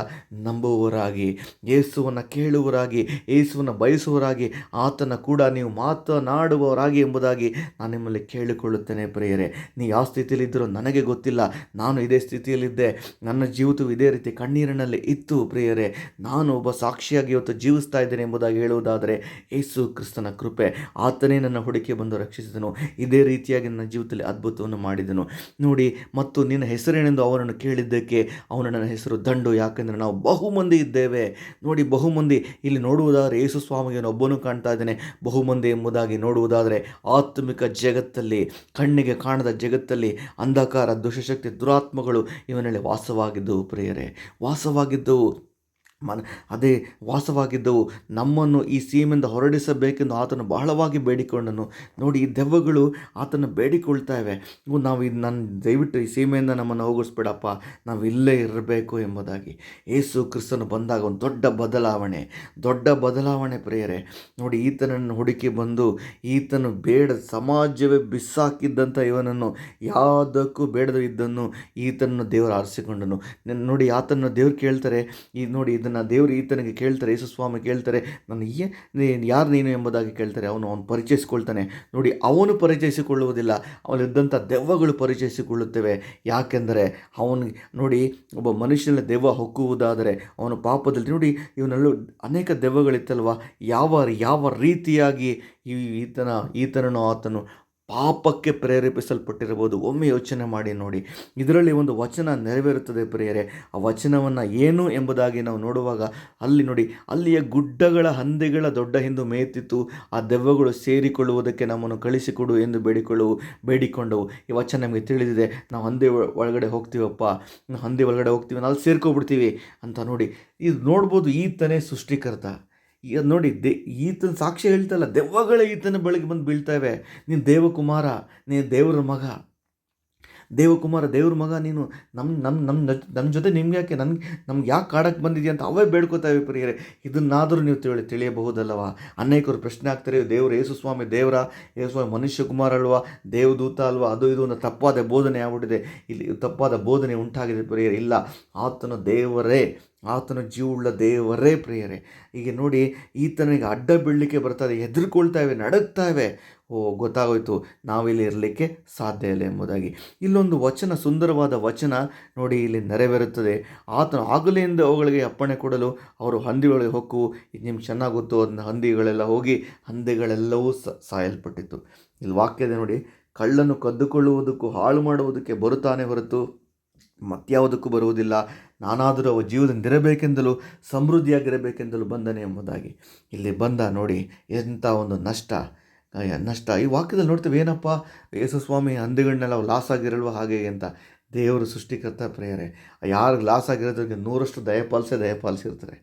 Speaker 1: ನಂಬುವವರಾಗಿ ಏಸುವನ್ನು ಕೇಳುವರಾಗಿ ಯೇಸುವನ್ನು ಬಯಸುವರಾಗಿ ಆತನ ಕೂಡ ನೀವು ಮಾತನಾಡುವವರಾಗಿ ಎಂಬುದಾಗಿ ನಾನು ನಿಮ್ಮಲ್ಲಿ ಕೇಳಿಕೊಳ್ಳುತ್ತೇನೆ ಪ್ರಿಯರೇ. ನೀವು ಯಾವ ಸ್ಥಿತಿಯಲ್ಲಿದ್ದರೂ ನನಗೆ ಗೊತ್ತಿಲ್ಲ. ನಾನು ಇದೇ ಸ್ಥಿತಿಯಲ್ಲಿದ್ದೆ. ನನ್ನ ಜೀವಿತವು ಇದೇ ರೀತಿ ಕಣ್ಣೀರಿನಲ್ಲಿ ಇತ್ತು ಪ್ರಿಯರೇ. ನಾನು ಒಬ್ಬ ಸಾಕ್ಷಿಯಾಗಿ ಇವತ್ತು ಜೀವಿಸ್ತಾ ಇದ್ದೇನೆ ಎಂಬುದಾಗಿ ಹೇಳುವುದಾದರೆ ಯೇಸು ಕ್ರಿಸ್ತನ ಕೃಪೆ ಆತನೇ ನನ್ನ ಹುಡುಕಿ ಬಂದು ರಕ್ಷಿಸಿದನು. ಇದೇ ರೀತಿಯಾಗಿ ನನ್ನ ಜೀವಿತದಲ್ಲಿ ಅದ್ಭುತವನ್ನು ಮಾಡಿದನು. ನೋಡಿ, ಮತ್ತು ನಿನ್ನ ಹೆಸರೇನೆಂದು ಅವನನ್ನು ಕೇಳಿದ್ದಕ್ಕೆ ಅವನು ನನ್ನ ಹೆಸರು ದಂಡು. ಯಾಕೆಂದರೆ ನಾವು ಬಹುಮಂದಿ ಇದ್ದೇವೆ. ನೋಡಿ, ಬಹುಮಂದಿ ಇಲ್ಲಿ ನೋಡುವುದಾದರೆ ಯೇಸು ಸ್ವಾಮಿಗೆ ಒಬ್ಬನು ಕಾಣ್ತಾ ಇದ್ದೇನೆ. ಬಹುಮಂದಿ ಎಂಬುದಾಗಿ ನೋಡುವುದಾದರೆ ಆತ್ಮಿಕ ಜಗತ್ತಲ್ಲಿ, ಕಣ್ಣಿಗೆ ಕಾಣದ ಜಗತ್ತಲ್ಲಿ ಅಂಧಕಾರ, ದುಷ್ಟಶಕ್ತಿ, ದುರಾತ್ಮಗಳು ಇವನಲ್ಲಿ ವಾಸವಾಗಿದ್ದವು, ಪ್ರಿಯರೇ. ವಾಸವಾಗಿದ್ದವು. ಮನ ಅದೇ ವಾಸವಾಗಿದ್ದವು. ನಮ್ಮನ್ನು ಈ ಸೀಮೆಯಿಂದ ಹೊರಡಿಸಬೇಕೆಂದು ಆತನು ಬಹಳವಾಗಿ ಬೇಡಿಕೊಂಡನು. ನೋಡಿ, ಈ ದೆವ್ವಗಳು ಆತನ ಬೇಡಿಕೊಳ್ತಾ ಇವೆ ನಾವು ಇದು ನನ್ನ ದಯವಿಟ್ಟು ಈ ಸೀಮೆಯಿಂದ ನಮ್ಮನ್ನು ಹೋಗಿಸ್ಬೇಡಪ್ಪ ನಾವು ಇಲ್ಲೇ ಇರಬೇಕು ಎಂಬುದಾಗಿ. ಏಸು ಕ್ರಿಸ್ತನು ಬಂದಾಗ ಒಂದು ದೊಡ್ಡ ಬದಲಾವಣೆ. ದೊಡ್ಡ ಬದಲಾವಣೆ ಪ್ರಿಯರೇ. ನೋಡಿ, ಈತನನ್ನು ಹುಡುಕಿ ಬಂದು ಈತನು ಬೇಡ ಸಮಾಜವೇ ಬಿಸಾಕಿದ್ದಂಥ ಇವನನ್ನು ಯಾವುದಕ್ಕೂ ಬೇಡದ ಇದ್ದನ್ನು ಈತನನ್ನು ದೇವರು ಆರಿಸಿಕೊಂಡನು. ನೋಡಿ ಆತನ ದೇವ್ರು ಕೇಳ್ತಾರೆ. ಈ ನೋಡಿ, ಇದನ್ನು ದೇವರು ಈತನಿಗೆ ಕೇಳ್ತಾರೆ, ಯೇಸುಸ್ವಾಮಿ ಕೇಳ್ತಾರೆ ನಾನು ಯಾರು ನೀನು ಎಂಬುದಾಗಿ ಕೇಳ್ತಾರೆ, ಅವನು ಅವನು ಪರಿಚಯಿಸಿಕೊಳ್ತಾನೆ. ನೋಡಿ, ಅವನು ಪರಿಚಯಿಸಿಕೊಳ್ಳುವುದಿಲ್ಲ, ಅವನಿದ್ದಂಥ ದೆವ್ವಗಳು ಪರಿಚಯಿಸಿಕೊಳ್ಳುತ್ತವೆ. ಯಾಕೆಂದರೆ ಅವನು, ನೋಡಿ, ಒಬ್ಬ ಮನುಷ್ಯನ ದೆವ್ವ ಹೊಕ್ಕುವುದಾದರೆ, ಅವನು ಪಾಪದಲ್ಲಿ, ನೋಡಿ, ಇವನಲ್ಲೂ ಅನೇಕ ದೆವ್ವಗಳಿತ್ತಲ್ವ? ಯಾವ ಯಾವ ರೀತಿಯಾಗಿ ಈ ಈತನ, ಈತನನ್ನು ಆತನು ಪಾಪಕ್ಕೆ ಪ್ರೇರೇಪಿಸಲ್ಪಟ್ಟಿರಬಹುದು. ಒಮ್ಮೆ ಯೋಚನೆ ಮಾಡಿ ನೋಡಿ. ಇದರಲ್ಲಿ ಒಂದು ವಚನ ನೆರವೇರುತ್ತದೆ ಪ್ರಿಯರೇ. ಆ ವಚನವನ್ನು ಏನು ಎಂಬುದಾಗಿ ನಾವು ನೋಡುವಾಗ ಅಲ್ಲಿ ನೋಡಿ, ಅಲ್ಲಿಯ ಗುಡ್ಡಗಳ ಹಂದಿಗಳ ದೊಡ್ಡ ಹಿಂದು ಮೇಯ್ತಿತ್ತು ಆ ದೆವ್ವಗಳು ಸೇರಿಕೊಳ್ಳುವುದಕ್ಕೆ ನಮ್ಮನ್ನು ಕಳಿಸಿಕೊಡು ಎಂದು ಬೇಡಿಕೊಳ್ಳುವು ಬೇಡಿಕೊಂಡವು. ಈ ವಚನ ನಮಗೆ ತಿಳಿದಿದೆ, ನಾವು ಹಂದಿ ಒಳಗಡೆ ಹೋಗ್ತೀವಪ್ಪ. ಹಂದಿ ಒಳಗಡೆ ಹೋಗ್ತೀವಿ, ನಾವು ಅಲ್ಲಿ ಸೇರ್ಕೊಬಿಡ್ತೀವಿ ಅಂತ ನೋಡಿ. ಇದು ನೋಡ್ಬೋದು ಈತನೇ ಸೃಷ್ಟಿಕರ್ತ. ಈಗ ನೋಡಿ ದೆ, ಈತನ ಸಾಕ್ಷಿ ಹೇಳ್ತಲ್ಲ, ದೆವ್ವಗಳೇ ಈತನ ಬಳಿಗೆ ಬಂದು ಬೀಳ್ತವೆ. ನೀನು ದೇವಕುಮಾರ, ನೀನು ದೇವರ ಮಗ. ದೇವಕುಮಾರ, ದೇವ್ರ ಮಗ, ನೀನು ನಮ್ಮ ನಮ್ಮ ನಮ್ಮ ನಮ್ಮ ಜೊತೆ ನಿಮ್ಗೆ ಯಾಕೆ ನನಗೆ ನಮ್ಗೆ ಯಾಕೆ ಕಾಡಕ್ಕೆ ಬಂದಿದೆಯಾ ಅಂತ ಅವೇ ಬೇಡ್ಕೋತಾವೆ ಪ್ರಿಯರೇ. ಇದನ್ನಾದರೂ ನೀವು ತಿಳಿ, ತಿಳಿಯಬಹುದಲ್ಲವ? ಅನೇಕರು ಪ್ರಶ್ನೆ ಆಗ್ತಾರೆ ದೇವರು ಯೇಸು ಸ್ವಾಮಿ ದೇವರ, ಯೇಸು ಸ್ವಾಮಿ ಮನುಷ್ಯ ಕುಮಾರ ಅಲ್ವಾ? ದೇವದೂತ ಅಲ್ವಾ? ಅದು ಇದು ಒಂದು ತಪ್ಪಾದ ಬೋಧನೆ ಆಗ್ಬಿಟ್ಟಿದೆ. ಇಲ್ಲಿ ತಪ್ಪಾದ ಬೋಧನೆ ಉಂಟಾಗಿದೆ ಪ್ರಿಯರೇ. ಇಲ್ಲ, ಆತನು ದೇವರೇ. ಆತನ ಜೀವವುಳ್ಳ ದೇವರೇ ಪ್ರಿಯರೇ. ಈಗ ನೋಡಿ ಈತನಿಗೆ ಅಡ್ಡ ಬೀಳಲಿಕ್ಕೆ ಬರ್ತದೆ ನಡುಗ್ತಾ ಇವೆ. ಓ, ಗೊತ್ತಾಗೋಯ್ತು, ನಾವಿಲ್ಲಿ ಇರಲಿಕ್ಕೆ ಸಾಧ್ಯ ಇಲ್ಲ ಎಂಬುದಾಗಿ. ಇಲ್ಲೊಂದು ವಚನ, ಸುಂದರವಾದ ವಚನ ನೋಡಿ ಇಲ್ಲಿ ನೆರವೇರುತ್ತದೆ. ಆತನು ಆಗಲೆಯಿಂದ ಅವುಗಳಿಗೆ ಅಪ್ಪಣೆ ಕೊಡಲು ಅವರು ಹಂದಿಗಳಿಗೆ ಹೊಕ್ಕು ಇದು ನಿಮ್ಗೆ ಚೆನ್ನಾಗಿ ಗೊತ್ತು ಅದನ್ನ ಹಂದಿಗಳೆಲ್ಲ ಹೋಗಿ ಹಂದಿಗಳೆಲ್ಲವೂ ಸಾಯಲ್ಪಟ್ಟಿತ್ತು. ಇಲ್ಲಿ ವಾಕ್ಯದ ನೋಡಿ ಕಳ್ಳನ್ನು ಕದ್ದುಕೊಳ್ಳುವುದಕ್ಕೂ ಹಾಳು ಮಾಡುವುದಕ್ಕೆ ಬರುತ್ತಾನೆ ಹೊರತು ಮತ್ಯಾವುದಕ್ಕೂ ಬರುವುದಿಲ್ಲ. ನಾನಾದರೂ ಅವ ಜೀವದಿಂದಿರಬೇಕೆಂದಲೂ ಸಮೃದ್ಧಿಯಾಗಿರಬೇಕೆಂದಲೂ ಬಂದನೆ ಎಂಬುದಾಗಿ ಇಲ್ಲಿ ಬಂದ ನೋಡಿ ಎಂಥ ಒಂದು ನಷ್ಟ. ನಷ್ಟ. ಈ ವಾಕ್ಯದಲ್ಲಿ ನೋಡ್ತೇವೆ, ಏನಪ್ಪ? ಯೇಸುಸ್ವಾಮಿ ಹಂದಿಗಳನ್ನೆಲ್ಲ ಲಾಸ್ ಆಗಿರಲ್ವ ಹಾಗೆ ಅಂತ. ದೇವರು ಸೃಷ್ಟಿಕರ್ತ ಪ್ರೇಯರೆ ಯಾರಿಗೆ ಲಾಸ್ ಆಗಿರೋದ್ರಿಗೆ ನೂರಷ್ಟು ದಯಪಾಲಿಸೇ ದಯಪಾಲಿಸಿರ್ತಾರೆ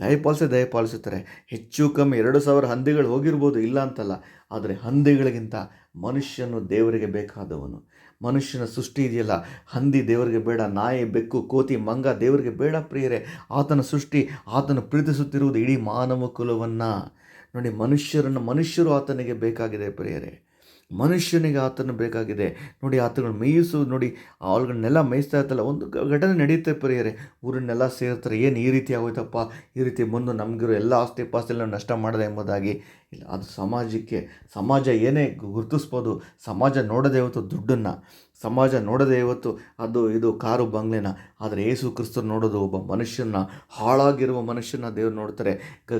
Speaker 1: ದಯಪಾಲಿಸೇ ದಯಪಾಲಿಸುತ್ತಾರೆ ಹೆಚ್ಚು ಕಮ್ಮಿ ಎರಡು ಸಾವಿರ ಹಂದಿಗಳು ಹೋಗಿರ್ಬೋದು ಇಲ್ಲ ಅಂತಲ್ಲ, ಆದರೆ ಹಂದಿಗಳಿಗಿಂತ ಮನುಷ್ಯನು ದೇವರಿಗೆ ಬೇಕಾದವನು. ಮನುಷ್ಯನ ಸೃಷ್ಟಿ ಇದೆಯಲ್ಲ? ಹಂದಿ ದೇವರಿಗೆ ಬೇಡ, ನಾಯಿ, ಬೆಕ್ಕು, ಕೋತಿ, ಮಂಗ ದೇವರಿಗೆ ಬೇಡ ಪ್ರಿಯರೇ. ಆತನ ಸೃಷ್ಟಿ ಆತನು ಪ್ರೀತಿಸುತ್ತಿರುವುದು ಇಡೀ ಮಾನವ ಕುಲವನ್ನು. ನೋಡಿ, ಮನುಷ್ಯರನ್ನು, ಮನುಷ್ಯರು ಆತನಿಗೆ ಬೇಕಾಗಿದೆ ಪ್ರಿಯರೇ. ಮನುಷ್ಯನಿಗೆ ಆತನ ಬೇಕಾಗಿದೆ. ನೋಡಿ, ಆತಗಳು ಮೇಯಿಸು, ನೋಡಿ ಅವಳುಗಳನ್ನೆಲ್ಲ ಮೇಯಿಸ್ತಾ ಇರ್ತಲ್ಲ ಒಂದು ಘಟನೆ ನಡೆಯುತ್ತೆ ಪ್ರಿಯರೇ. ಊರನ್ನೆಲ್ಲ ಸೇರ್ತಾರೆ, ಏನು ಈ ರೀತಿ ಆಗೋಯ್ತಪ್ಪ? ಈ ರೀತಿ ಮುಂದೆ ನಮಗಿರೋ ಎಲ್ಲ ಆಸ್ತಿ ಪಾಸ್ತಿಲ್ಲ ನಷ್ಟ ಮಾಡಿದೆ ಎಂಬುದಾಗಿ. ಇಲ್ಲ, ಅದು ಸಮಾಜಕ್ಕೆ, ಸಮಾಜ ಏನೇ ಗುರುತಿಸ್ಬೋದು, ಸಮಾಜ ನೋಡದೆ ಇವತ್ತು ದುಡ್ಡನ್ನು, ಸಮಾಜ ನೋಡದೆ ಇವತ್ತು ಅದು, ಇದು ಕಾರು ಬಂಗ್ಲೆನ, ಆದರೆ ಏಸು ಕ್ರಿಸ್ತರು ನೋಡೋದು ಒಬ್ಬ ಮನುಷ್ಯನ ಹಾಳಾಗಿರುವ ಮನುಷ್ಯನ ದೇವರು ನೋಡ್ತಾರೆ. ಕ-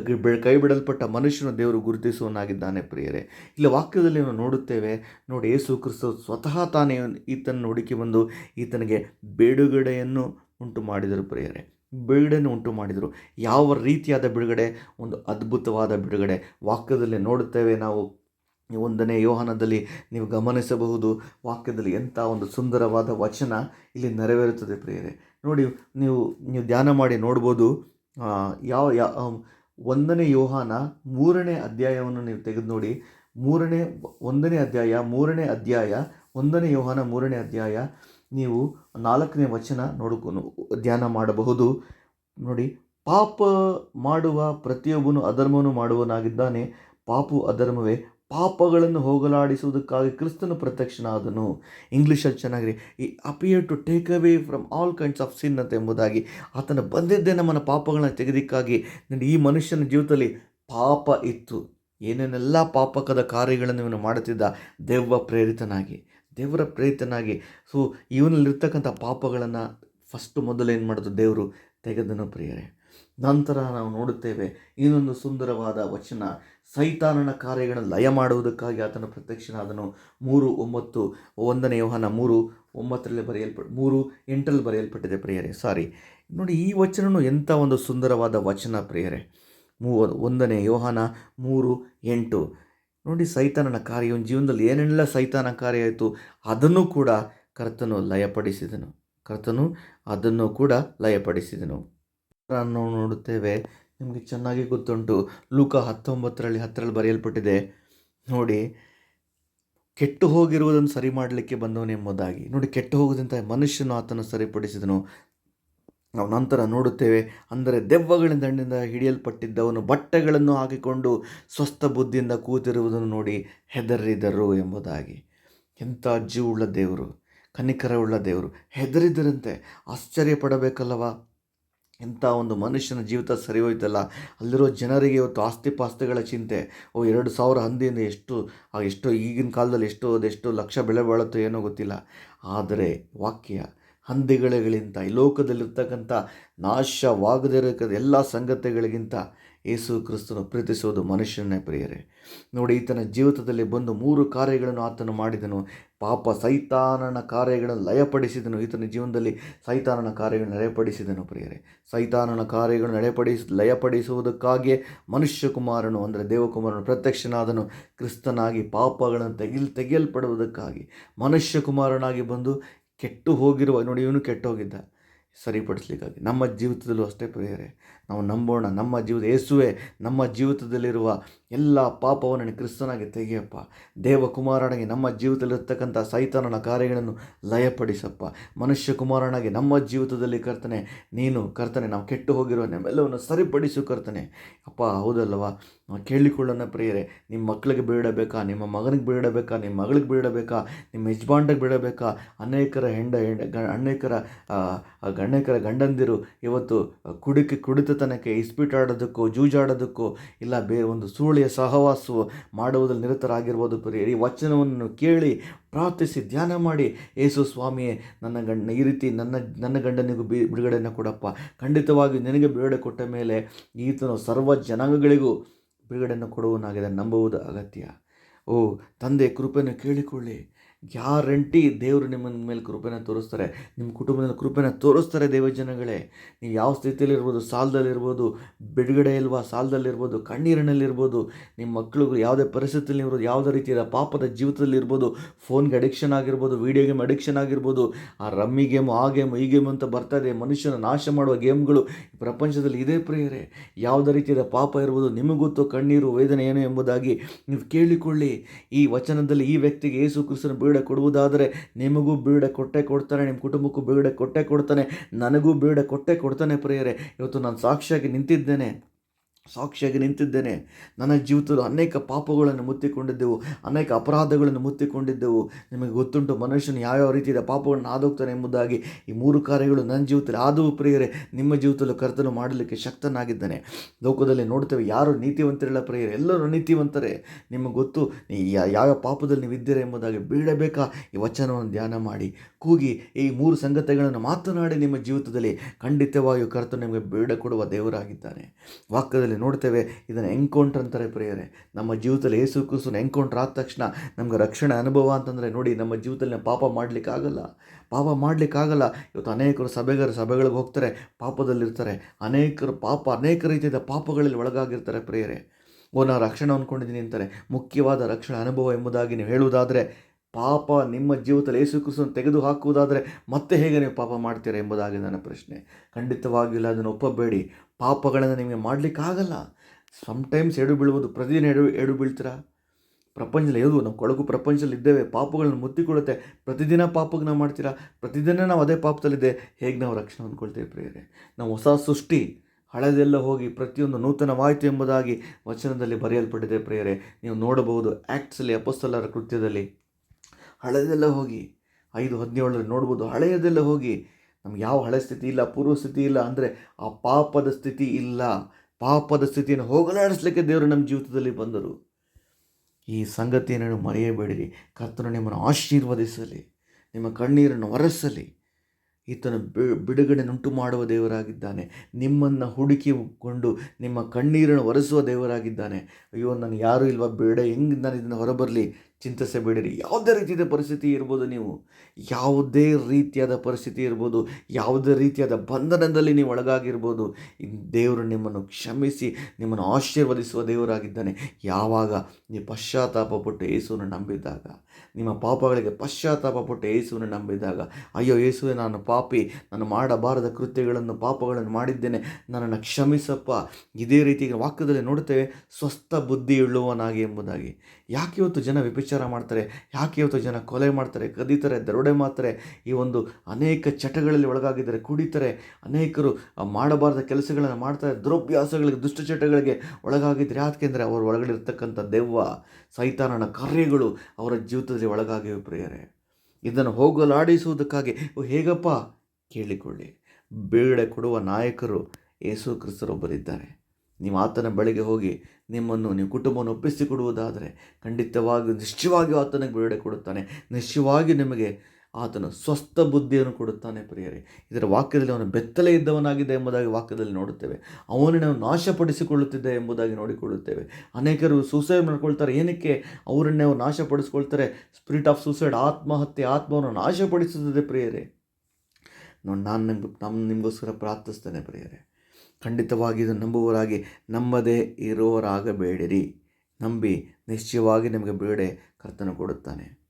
Speaker 1: ಬಿಡಲ್ಪಟ್ಟ ಮನುಷ್ಯನ ದೇವರು ಗುರುತಿಸುವನಾಗಿದ್ದಾನೆ ಪ್ರಿಯರೇ. ಇಲ್ಲಿ, ವಾಕ್ಯದಲ್ಲಿ ನಾವು ನೋಡುತ್ತೇವೆ, ನೋಡಿ ಏಸು ಕ್ರಿಸ್ತ ಸ್ವತಃ ತಾನೇ ಈತನ ಹುಡುಕಿ ಬಂದು ಈತನಿಗೆ ಬೇಡುಗಡೆಯನ್ನು ಉಂಟು ಮಾಡಿದರು ಪ್ರಿಯರೇ. ಬಿಡುಗಡೆಯನ್ನು ಉಂಟು ಮಾಡಿದರು. ಯಾವ ರೀತಿಯಾದ ಬಿಡುಗಡೆ? ಒಂದು ಅದ್ಭುತವಾದ ಬಿಡುಗಡೆ. ವಾಕ್ಯದಲ್ಲಿ ನೋಡುತ್ತೇವೆ ನಾವು. ಒಂದನೇ ಯೋಹನದಲ್ಲಿ ನೀವು ಗಮನಿಸಬಹುದು. ವಾಕ್ಯದಲ್ಲಿ ಎಂಥ ಒಂದು ಸುಂದರವಾದ ವಚನ ಇಲ್ಲಿ ನೆರವೇರುತ್ತದೆ ಪ್ರಿಯರೇ. ನೋಡಿ, ನೀವು ನೀವು ಧ್ಯಾನ ಮಾಡಿ ನೋಡ್ಬೋದು. ಯಾವ, ಯಾ ಒಂದನೇ ಯೋಹಾನ ಮೂರನೇ ಅಧ್ಯಾಯವನ್ನು ನೀವು ತೆಗೆದು ನೋಡಿ. ಮೂರನೇ, ಒಂದನೇ ಅಧ್ಯಾಯ, ಮೂರನೇ ಅಧ್ಯಾಯ, ಒಂದನೇ ಯೋಹಾನ ಮೂರನೇ ಅಧ್ಯಾಯ. ನೀವು ನಾಲ್ಕನೇ ವಚನ ನೋಡ್ಕೊಂಡು ಧ್ಯಾನ ಮಾಡಬಹುದು. ನೋಡಿ, ಪಾಪ ಮಾಡುವ ಪ್ರತಿಯೊಬ್ಬನು ಅಧರ್ಮವನ್ನು ಮಾಡುವನಾಗಿದ್ದಾನೆ. ಪಾಪು ಅಧರ್ಮವೇ. ಪಾಪಗಳನ್ನು ಹೋಗಲಾಡಿಸುವುದಕ್ಕಾಗಿ ಕ್ರಿಸ್ತನು ಪ್ರತ್ಯಕ್ಷನಾದನು. ಇಂಗ್ಲೀಷಲ್ಲಿ ಚೆನ್ನಾಗಿದೆ. ಈ appear to take away from all kinds of sin ಅಂತ ಎಂಬುದಾಗಿ. ಆತನ ಬಂದಿದ್ದೇ ನಮ್ಮನ್ನು ಪಾಪಗಳನ್ನ ತೆಗೆದಿಕ್ಕಾಗಿ. ನೋಡಿ, ಈ ಮನುಷ್ಯನ ಜೀವಿತದಲ್ಲಿ ಪಾಪ ಇತ್ತು. ಏನೇನೆಲ್ಲ ಪಾಪಕದ ಕಾರ್ಯಗಳನ್ನು ಇವನು ಮಾಡುತ್ತಿದ್ದ? ದೆವ್ವ ಪ್ರೇರಿತನಾಗಿ. ದೇವರ ಪ್ರೇರಿತನಾಗಿ. ಸೊ ಇವನಲ್ಲಿರ್ತಕ್ಕಂಥ ಪಾಪಗಳನ್ನು ಫಸ್ಟ್ ಮೊದಲು ಏನು ಮಾಡೋದು ದೇವರು ತೆಗೆದನು ಪ್ರಿಯರೇ. ನಂತರ ನಾವು ನೋಡುತ್ತೇವೆ ಇನ್ನೊಂದು ಸುಂದರವಾದ ವಚನ. ಸೈತಾನನ ಕಾರ್ಯಗಳನ್ನು ಲಯ ಮಾಡುವುದಕ್ಕಾಗಿ ಆತನ ಪ್ರತ್ಯಕ್ಷನಾದನು. ಮೂರು ಒಂಬತ್ತು ಒಂದನೇ ಯೋಹಾನ ಮೂರು ಒಂಬತ್ತರಲ್ಲಿ ಬರೆಯಲ್ಪಟ್ಟು ಮೂರು ಎಂಟರಲ್ಲಿ ಬರೆಯಲ್ಪಟ್ಟಿದೆ ಪ್ರಿಯರೇ ಸಾರಿ ನೋಡಿ, ಈ ವಚನನು ಎಂಥ ಒಂದು ಸುಂದರವಾದ ವಚನ ಪ್ರಿಯರೇ. ಮೂ ಒಂದನೇ ಯೋಹಾನ ಮೂರು ಎಂಟು. ನೋಡಿ ಸೈತಾನನ ಕಾರ್ಯ, ಇವನ ಜೀವನದಲ್ಲಿ ಏನೆಲ್ಲ ಸೈತಾನ ಕಾರ್ಯ ಆಯಿತು, ಅದನ್ನು ಕೂಡ ಕರ್ತನು ಲಯಪಡಿಸಿದನು. ಕರ್ತನು ಅದನ್ನು ಕೂಡ ಲಯಪಡಿಸಿದನು. ನಾವು ನೋಡುತ್ತೇವೆ, ನಿಮಗೆ ಚೆನ್ನಾಗಿ ಗೊತ್ತುಂಟು, ಲೂಕ ಹತ್ತೊಂಬತ್ತರಲ್ಲಿ ಹತ್ತರಲ್ಲಿ ಬರೆಯಲ್ಪಟ್ಟಿದೆ, ನೋಡಿ, ಕೆಟ್ಟು ಹೋಗಿರುವುದನ್ನು ಸರಿ ಮಾಡಲಿಕ್ಕೆ ಬಂದವನು ಎಂಬುದಾಗಿ. ನೋಡಿ, ಕೆಟ್ಟು ಹೋಗೋದಂತ ಮನುಷ್ಯನು ಆತನು ಸರಿಪಡಿಸಿದನು. ನಾವು ನಂತರ ನೋಡುತ್ತೇವೆ. ಅಂದರೆ ದೆವ್ವಗಳಿಂದ ದಂಡಿನಿಂದ ಹಿಡಿಯಲ್ಪಟ್ಟಿದ್ದವನು ಬಟ್ಟೆಗಳನ್ನು ಹಾಕಿಕೊಂಡು ಸ್ವಸ್ಥ ಬುದ್ಧಿಯಿಂದ ಕೂತಿರುವುದನ್ನು ನೋಡಿ ಹೆದರಿದರು ಎಂಬುದಾಗಿ. ಎಂಥ ಜೀವುಳ್ಳ ದೇವರು, ಕನಿಕರವುಳ್ಳ ದೇವರು, ಹೆದರಿದರಂತೆ ಆಶ್ಚರ್ಯ ಇಂಥ ಒಂದು ಮನುಷ್ಯನ ಜೀವಿತ ಸರಿ ಹೋಯ್ತಲ್ಲ. ಅಲ್ಲಿರೋ ಜನರಿಗೆ ಇವತ್ತು ಆಸ್ತಿ ಪಾಸ್ತಿಗಳ ಚಿಂತೆ. ಓ, ಎರಡು ಸಾವಿರ ಹಂದಿಯಿಂದ ಎಷ್ಟು ಎಷ್ಟೋ ಈಗಿನ ಕಾಲದಲ್ಲಿ ಎಷ್ಟೋ, ಅದೆಷ್ಟೋ ಲಕ್ಷ ಬೆಳೆ ಬಾಳುತ್ತೋ ಏನೋ ಗೊತ್ತಿಲ್ಲ. ಆದರೆ ವಾಕ್ಯ ಹಂದಿಗಳಿಗಿಂತ, ಈ ಲೋಕದಲ್ಲಿರ್ತಕ್ಕಂಥ ನಾಶವಾಗದಿರಕ, ಎಲ್ಲ ಸಂಗತಿಗಳಿಗಿಂತ ಯೇಸು ಕ್ರಿಸ್ತನು ಪ್ರೀತಿಸುವುದು ಮನುಷ್ಯನೇ ಪ್ರಿಯರೇ. ನೋಡಿ, ಈತನ ಜೀವಿತದಲ್ಲಿ ಬಂದು ಮೂರು ಕಾರ್ಯಗಳನ್ನು ಆತನು ಮಾಡಿದನು. ಪಾಪ ಸೈತಾನನ ಕಾರ್ಯಗಳನ್ನು ಲಯಪಡಿಸಿದನು. ಈತನ ಜೀವನದಲ್ಲಿ ಸೈತಾನನ ಕಾರ್ಯಗಳನ್ನು ಲಯಪಡಿಸಿದನು ಪ್ರಿಯರೇ. ಸೈತಾನನ ಕಾರ್ಯಗಳನ್ನು ನಡೆಪಡಿಸಿ ಲಯಪಡಿಸುವುದಕ್ಕಾಗಿಯೇ ಮನುಷ್ಯಕುಮಾರನು, ಅಂದರೆ ದೇವಕುಮಾರನು ಪ್ರತ್ಯಕ್ಷನಾದನು. ಕ್ರಿಸ್ತನಾಗಿ ಪಾಪಗಳನ್ನು ತೆಗಿಲ್ ತೆಗೆಯಲ್ಪಡುವುದಕ್ಕಾಗಿ ಮನುಷ್ಯಕುಮಾರನಾಗಿ ಬಂದು ಕೆಟ್ಟು ಹೋಗಿರುವ ನೋಡಿ ಇವನು ಕೆಟ್ಟು ಹೋಗಿದ್ದ ಸರಿಪಡಿಸ್ಲಿಕ್ಕಾಗಿ. ನಮ್ಮ ಜೀವಿತದಲ್ಲೂ ಅಷ್ಟೇ ಪ್ರಿಯರೇ. ನಾವು ನಂಬೋಣ, ನಮ್ಮ ಜೀವದ ಯೇಸುವೆ, ನಮ್ಮ ಜೀವಿತದಲ್ಲಿರುವ ಎಲ್ಲ ಪಾಪವನ್ನು ಕ್ರಿಸ್ತನಾಗಿ ತೆಗೆಯಪ್ಪ. ದೇವಕುಮಾರನಾಗಿ ನಮ್ಮ ಜೀವಿತದಲ್ಲಿರ್ತಕ್ಕಂಥ ಸೈತಾನನ ಕಾರ್ಯಗಳನ್ನು ಲಯಪಡಿಸಪ್ಪ. ಮನುಷ್ಯ ಕುಮಾರನಾಗಿ ನಮ್ಮ ಜೀವಿತದಲ್ಲಿ ಕರ್ತನೆ, ನೀನು ಕರ್ತನೆ, ನಾವು ಕೆಟ್ಟು ಹೋಗಿರುವ ನಮ್ಮೆಲ್ಲವನ್ನು ಸರಿಪಡಿಸು ಕರ್ತನೆ. ಅಪ್ಪ, ಹೌದಲ್ಲವಾ? ನಾವು ಕೇಳಿಕೊಳ್ಳೋಣ ಪ್ರಿಯರೇ, ನಿಮ್ಮ ಮಕ್ಕಳಿಗೆ ಬೀಳಬೇಕಾ? ನಿಮ್ಮ ಮಗನಿಗೆ ಬೀಳಬೇಕಾ? ನಿಮ್ಮ ಮಗಳಿಗೆ ಬೀಳಬೇಕಾ? ನಿಮ್ಮ ಯಜಮಾನ್ರಿಗೆ ಬೀಳಬೇಕಾ? ಅನೇಕರ ಹೆಂಡ ಹೆಂಡ ಅನೇಕರ ಗಣ್ಯಕರ ಗಂಡಂದಿರು ಇವತ್ತು ಕುಡಿಕೆ ಕುಡಿತತನಕ್ಕೆ ಇಸ್ಪೀಟಾಡೋದಕ್ಕೋ ಜೂಜಾಡೋದಕ್ಕೋ, ಇಲ್ಲ ಬೇ ಒಂದು ಸುರುಳಿಯ ಸಹವಾಸ ಮಾಡುವುದರಲ್ಲಿ ನಿರತರಾಗಿರ್ಬೋದು ಪರಿ ಈ ವಚನವನ್ನು ಕೇಳಿ ಪ್ರಾರ್ಥಿಸಿ, ಧ್ಯಾನ ಮಾಡಿ ಯೇಸು ಸ್ವಾಮಿಯೇ, ನನ್ನ ಗಂಡ, ಈ ರೀತಿ ನನ್ನ ನನ್ನ ಗಂಡನಿಗೂ ಬಿ, ಬಿಡುಗಡೆಯನ್ನು ಕೊಡಪ್ಪ. ಖಂಡಿತವಾಗಿ ನಿನಗೆ ಬಿಡುಗಡೆ ಕೊಟ್ಟ ಮೇಲೆ ಈತನು ಸರ್ವ ಜನಾಂಗಗಳಿಗೂ ಬಿಡುಗಡೆಯನ್ನು ಕೊಡುವನಾಗಿದೆ ನಂಬುವುದು ಅಗತ್ಯ. ಓ, ತಂದೆ, ಕೃಪೆಯನ್ನು ಕೇಳಿಕೊಳ್ಳಿ. ಗ್ಯಾರಂಟಿ ದೇವರು ನಿಮ್ಮ ಮೇಲೆ ಕೃಪೆನ ತೋರಿಸ್ತಾರೆ? ನಿಮ್ಮ ಕುಟುಂಬದಲ್ಲಿ ಕೃಪೆನ ತೋರಿಸ್ತಾರೆ ದೇವಜನಗಳೇ ನೀವು ಯಾವ ಸ್ಥಿತಿಯಲ್ಲಿರ್ಬೋದು, ಸಾಲದಲ್ಲಿರ್ಬೋದು, ಬಿಡುಗಡೆ ಇಲ್ವಾ, ಸಾಲದಲ್ಲಿರ್ಬೋದು, ಕಣ್ಣೀರಿನಲ್ಲಿರ್ಬೋದು ನಿಮ್ಮ ಮಕ್ಕಳಿಗೂ ಯಾವುದೇ ಪರಿಸ್ಥಿತಿಯಲ್ಲಿ ಇರ್ಬೋದು, ಯಾವುದೇ ರೀತಿಯ ಪಾಪದ ಜೀವಿತದಲ್ಲಿರ್ಬೋದು ಫೋನ್ಗೆ ಅಡಿಕ್ಷನ್ ಆಗಿರ್ಬೋದು ವೀಡಿಯೋ ಗೇಮ್ ಅಡಿಕ್ಷನ್ ಆಗಿರ್ಬೋದು, ಆ ರಮ್ಮಿ ಗೇಮು ಆ ಗೇಮು ಈ ಗೇಮು ಅಂತ ಬರ್ತಾ ಇದೆ, ಮನುಷ್ಯನ ನಾಶ ಮಾಡುವ ಗೇಮ್ಗಳು ಪ್ರಪಂಚದಲ್ಲಿ ಇದೇ ಪ್ರಿಯರೇ. ಯಾವುದೇ ರೀತಿಯ ಪಾಪ ಇರ್ಬೋದು ನಿಮಗೊತ್ತು ಕಣ್ಣೀರು, ವೇದನೆ ಏನು ಎಂಬುದಾಗಿ ನೀವು ಕೇಳಿಕೊಳ್ಳಿ. ಈ ವಚನದಲ್ಲಿ ಈ ವ್ಯಕ್ತಿಗೆ ಏಸು ಕ್ರಿಸ್ತನ ಬೀಡ ಕೊಡುವುದಾದರೆ ನಿಮಗೂ ಬೀಡ ಕೊಟ್ಟೆ ಕೊಡ್ತಾನೆ, ನಿಮ್ಮ ಕುಟುಂಬಕ್ಕೂ ಬೀಡ ಕೊಟ್ಟೆ ಕೊಡ್ತಾನೆ, ನನಗೂ ಬೀಡ ಕೊಟ್ಟೆ ಕೊಡ್ತಾನೆ ಪ್ರಿಯರೇ. ಇವತ್ತು ನಾನು ಸಾಕ್ಷಿಯಾಗಿ ನಿಂತಿದ್ದೇನೆ. ಸಾಕ್ಷಿಯಾಗಿ ನಿಂತಿದ್ದೇನೆ. ನನ್ನ ಜೀವಿತದಲ್ಲಿ ಅನೇಕ ಪಾಪಗಳನ್ನು ಮುತ್ತಿಕೊಂಡಿದ್ದೆವು, ಅನೇಕ ಅಪರಾಧಗಳನ್ನು ಮುತ್ತಿಕೊಂಡಿದ್ದೆವು. ನಿಮಗೆ ಗೊತ್ತುಂಟು, ಮನುಷ್ಯನು ಯಾವ್ಯಾವ ರೀತಿಯ ಪಾಪಗಳನ್ನು ಆದೋಗ್ತಾನೆ ಎಂಬುದಾಗಿ ಈ ಮೂರು ಕಾರ್ಯಗಳು ನನ್ನ ಜೀವಿತದಲ್ಲಿ. ಆದವು ಪ್ರಿಯರೇ, ನಿಮ್ಮ ಜೀವಿತದಲ್ಲಿ ಕರ್ತನು ಮಾಡಲಿಕ್ಕೆ ಶಕ್ತನಾಗಿದ್ದಾನೆ. ಲೋಕದಲ್ಲಿ ನೋಡ್ತೇವೆ ಯಾರು ನೀತಿವಂತರಿಲ್ಲ ಪ್ರಿಯರೇ. ಎಲ್ಲರೂ ನೀತಿವಂತರೇ. ನಿಮಗೆ ಗೊತ್ತು ಯಾವ ಪಾಪದಲ್ಲಿ ನೀವು ಇದ್ದೀರಾ ಎಂಬುದಾಗಿ ಬೀಳಬೇಕಾ? ಈ ವಚನವನ್ನು ಧ್ಯಾನ ಮಾಡಿ. ಕೂಗಿ ಈ ಮೂರು ಸಂಗತಿಗಳನ್ನು ಮಾತನಾಡಿ ನಿಮ್ಮ ಜೀವಿತದಲ್ಲಿ ಖಂಡಿತವಾಗಿಯೂ ಕರ್ತನು ನಿಮಗೆ ಬೇಡ ಕೊಡುವ ದೇವರಾಗಿದ್ದಾನೆ. ವಾಕ್ಯದಲ್ಲಿ ನೋಡ್ತೇವೆ, ಇದನ್ನು ಎನ್ಕೌಂಟ್ರ್ ಅಂತಾರೆ ಪ್ರಿಯರೇ. ನಮ್ಮ ಜೀವಿತದಲ್ಲಿ ಏಸು ಎನ್ಕೌಂಟ್ರ್ ಆದ ತಕ್ಷಣ ನಮಗೆ ರಕ್ಷಣೆ ಅನುಭವ ಅಂತಂದರೆ ನೋಡಿ, ನಮ್ಮ ಜೀವಿತದಲ್ಲಿ ಪಾಪ ಮಾಡಲಿಕ್ಕಾಗಲ್ಲ. ಪಾಪ ಮಾಡಲಿಕ್ಕಾಗಲ್ಲ. ಇವತ್ತು ಅನೇಕರು ಸಭೆಗರು ಸಭೆಗಳಿಗೆ ಹೋಗ್ತಾರೆ, ಪಾಪದಲ್ಲಿರ್ತಾರೆ. ಅನೇಕರು ಪಾಪ, ಅನೇಕ ರೀತಿಯಾದ ಪಾಪಗಳಲ್ಲಿ ಒಳಗಾಗಿರ್ತಾರೆ ಪ್ರಿಯರೇ. ಓ ನಾನು ರಕ್ಷಣೆ ಅಂದ್ಕೊಂಡಿದ್ದೀನಿ ಅಂತಾರೆ. ಮುಖ್ಯವಾದ ರಕ್ಷಣೆ ಅನುಭವ ಎಂಬುದಾಗಿ ನೀವು ಹೇಳುವುದಾದರೆ ಪಾಪ ನಿಮ್ಮ ಜೀವಿತದಲ್ಲಿ ಯೇಸು ಕ್ರಿಸ್ತನ್ನು ತೆಗೆದು ಹಾಕುವುದಾದರೆ ಮತ್ತೆ ಹೇಗೆ ನೀವು ಪಾಪ ಮಾಡ್ತೀರಾ ಎಂಬುದಾಗಿ ನನ್ನ ಪ್ರಶ್ನೆ. ಖಂಡಿತವಾಗಿಲ್ಲ ಅದನ್ನು ಒಪ್ಪಬೇಡಿ. ಪಾಪಗಳನ್ನು ನಿಮಗೆ ಮಾಡಲಿಕ್ಕಾಗಲ್ಲ. ಸಮ್ಟೈಮ್ಸ್ ಎಡು ಬೀಳುವುದು, ಪ್ರತಿದಿನ ಎಡು ಎಡು ಬೀಳ್ತೀರಾ? ಪ್ರಪಂಚದಲ್ಲಿ ಯಾವುದು ನಾವು ಕೊಳಗು ಪ್ರಪಂಚದಲ್ಲಿ ಇದ್ದೇವೆ, ಪಾಪಗಳನ್ನು ಮುತ್ತಿಕೊಳ್ಳುತ್ತೆ. ಪ್ರತಿದಿನ ಪಾಪಕ್ಕೆ ಮಾಡ್ತೀರಾ? ಪ್ರತಿದಿನ ನಾವು ಅದೇ ಪಾಪದಲ್ಲಿದೆ ಹೇಗೆ ನಾವು ರಕ್ಷಣೆ ಹೊಂದ್ಕೊಳ್ತೇವೆ ಪ್ರಿಯರೇ? ನಾವು ಹೊಸ ಸೃಷ್ಟಿ, ಹಳೆದೆಲ್ಲ ಹೋಗಿ ಪ್ರತಿಯೊಂದು ನೂತನವಾಯಿತು ಎಂಬುದಾಗಿ ವಚನದಲ್ಲಿ ಬರೆಯಲ್ಪಟ್ಟಿದೆ ಪ್ರಿಯರೇ. ನೀವು ನೋಡಬಹುದು ಆ್ಯಕ್ಟ್ಸಲ್ಲಿ ಅಪಸ್ತಲರ ಕೃತ್ಯದಲ್ಲಿ ಹಳೆದೆಲ್ಲ ಹೋಗಿ, ಐದು, ಹದಿನೇಳರಲ್ಲಿ ನೋಡ್ಬೋದು, ಹಳೆಯದೆಲ್ಲ ಹೋಗಿ, ನಮ್ಗೆ ಯಾವ ಹಳೆ ಸ್ಥಿತಿ ಇಲ್ಲ, ಪೂರ್ವ ಸ್ಥಿತಿ ಇಲ್ಲ ಅಂದರೆ ಆ ಪಾಪದ ಸ್ಥಿತಿ ಇಲ್ಲ. ಪಾಪದ ಸ್ಥಿತಿಯನ್ನು ಹೋಗಲಾಡಿಸ್ಲಿಕ್ಕೆ ದೇವರು ನಮ್ಮ ಜೀವಿತದಲ್ಲಿ ಬಂದರು. ಈ ಸಂಗತಿಯನ್ನು ಮರೆಯಬೇಡಿರಿ. ಕರ್ತನು ನಿಮ್ಮನ್ನು ಆಶೀರ್ವದಿಸಲಿ. ನಿಮ್ಮ ಕಣ್ಣೀರನ್ನು ಒರೆಸಲಿ. ಈತನು ಬಿಡುಗಡೆನುಂಟು ಮಾಡುವ ದೇವರಾಗಿದ್ದಾನೆ. ನಿಮ್ಮನ್ನು ಹುಡುಕಿಕೊಂಡು ನಿಮ್ಮ ಕಣ್ಣೀರನ್ನು ಒರೆಸುವ ದೇವರಾಗಿದ್ದಾನೆ. ಅಯ್ಯೋ, ನಾನು ಯಾರೂ ಇಲ್ವಾ? ಬೇಡ, ಹೆಂಗೆ ನಾನು ಇದನ್ನು ಹೊರಬರಲಿ? ಚಿಂತಿಸಬೇಡಿರಿ. ಯಾವುದೇ ರೀತಿಯ ಪರಿಸ್ಥಿತಿ ಇರ್ಬೋದು ನೀವು. ಯಾವುದೇ ರೀತಿಯಾದ ಪರಿಸ್ಥಿತಿ ಇರ್ಬೋದು. ಯಾವುದೇ ರೀತಿಯಾದ ಬಂಧನದಲ್ಲಿ ನೀವು ಒಳಗಾಗಿರ್ಬೋದು. ದೇವರು ನಿಮ್ಮನ್ನು ಕ್ಷಮಿಸಿ, ನಿಮ್ಮನ್ನು ಆಶೀರ್ವದಿಸುವ ದೇವರಾಗಿದ್ದಾನೆ. ಯಾವಾಗ? ನೀವು ಪಶ್ಚಾತ್ತಾಪಪಟ್ಟು ಯೇಸುವನ್ನು ನಂಬಿದಾಗ. ನಿಮ್ಮ ಪಾಪಗಳಿಗೆ ಪಶ್ಚಾತ್ತಾಪಪಟ್ಟು ಯೇಸುವನ್ನು ನಂಬಿದಾಗ, ಅಯ್ಯೋ ಯೇಸುವೆ, ನಾನು ಪಾಪಿ, ನಾನು ಮಾಡಬಾರದ ಕೃತ್ಯಗಳನ್ನು, ಪಾಪಗಳನ್ನು ಮಾಡಿದ್ದೇನೆ, ನನ್ನನ್ನು ಕ್ಷಮಿಸಪ್ಪ. ಇದೇ ರೀತಿ ವಾಕ್ಯದಲ್ಲಿ ನೋಡುತ್ತೇವೆ, ಸ್ವಸ್ಥ ಬುದ್ಧಿಯುಳ್ಳುವನಾಗಿ ಎಂಬುದಾಗಿ. ಯಾಕೆ ಇವತ್ತು ಜನ ವಿಪಚಾರ ಮಾಡ್ತಾರೆ? ಯಾಕೆ ಇವತ್ತು ಜನ ಕೊಲೆ ಮಾಡ್ತಾರೆ? ಕದೀತಾರೆ, ದರೋಡೆ ಮಾಡ್ತಾರೆ? ಈ ಒಂದು ಅನೇಕ ಚಟಗಳಲ್ಲಿ ಒಳಗಾಗಿದ್ದಾರೆ, ಕುಡಿತಾರೆ, ಅನೇಕರು ಮಾಡಬಾರದ ಕೆಲಸಗಳನ್ನು ಮಾಡ್ತಾರೆ, ದುರಭ್ಯಾಸಗಳಿಗೆ, ದುಷ್ಟಚಟಗಳಿಗೆ ಒಳಗಾಗಿದ್ದಾರೆ, ಯಾಕೆಂದರೆ ಅವರ ಒಳಗಡೆ ಇರ್ತಕ್ಕಂಥ ದೆವ್ವ, ಸೈತಾನನ ಕಾರ್ಯಗಳು ಅವರ ಜೀವಿತದಲ್ಲಿ ಒಳಗಾಗಿವೆ ಪ್ರಿಯರೇ, ಇದನ್ನು ಹೋಗಲಾಡಿಸುವುದಕ್ಕಾಗಿ ಹೇಗಪ್ಪ? ಕೇಳಿಕೊಳ್ಳಿ. ಬೇಳೆ ಕೊಡುವ ನಾಯಕರು ಯೇಸು ಕ್ರಿಸ್ತರೊಬ್ಬರಿದ್ದಾರೆ. ನೀವು ಆತನ ಬಳಿಗೆ ಹೋಗಿ ನಿಮ್ಮನ್ನು ನೀವು ಕುಟುಂಬವನ್ನು ಒಪ್ಪಿಸಿಕೊಡುವುದಾದರೆ ಖಂಡಿತವಾಗಿ ನಿಶ್ಚಯವಾಗಿ ಆತನಿಗೆ ಬಿಡುಗಡೆ ಕೊಡುತ್ತಾನೆ. ನಿಶ್ಚಯವಾಗಿ ನಿಮಗೆ ಆತನು ಸ್ವಸ್ಥ ಬುದ್ಧಿಯನ್ನು ಕೊಡುತ್ತಾನೆ ಪ್ರಿಯರೇ. ಇದರ ವಾಕ್ಯದಲ್ಲಿ ಅವನು ಬೆತ್ತಲೆ ಇದ್ದವನಾಗಿದೆ ಎಂಬುದಾಗಿ ವಾಕ್ಯದಲ್ಲಿ ನೋಡುತ್ತೇವೆ. ಅವನನ್ನು ನಾಶಪಡಿಸಿಕೊಳ್ಳುತ್ತಿದ್ದೆ ಎಂಬುದಾಗಿ ನೋಡಿಕೊಳ್ಳುತ್ತೇವೆ. ಅನೇಕರು ಸೂಸೈಡ್ ಮಾಡ್ಕೊಳ್ತಾರೆ. ಏನಕ್ಕೆ? ಅವರನ್ನೇ ಅವ್ರು ನಾಶಪಡಿಸ್ಕೊಳ್ತಾರೆ. ಸ್ಪಿರಿಟ್ ಆಫ್ ಸೂಸೈಡ್ ಆತ್ಮಹತ್ಯೆ, ಆತ್ಮವನ್ನು ನಾಶಪಡಿಸುತ್ತದೆ ಪ್ರಿಯರೇ. ನೋಡಿ ನಾನು ನಿಮ್ಗೆ ನಮ್ಮ ನಿಮಗೋಸ್ಕರ ಪ್ರಾರ್ಥಿಸ್ತೇನೆ ಪ್ರಿಯರೇ. ಖಂಡಿತವಾಗಿ ಇದನ್ನು ನಂಬುವರಾಗಿ ನಂಬದೇ ಇರುವವರಾಗಬೇಡಿರಿ ನಂಬಿ ನಿಶ್ಚಯವಾಗಿ ನಿಮಗೆ ಬೇಡೆ ಕರ್ತನು ಕೊಡುತ್ತಾನೆ.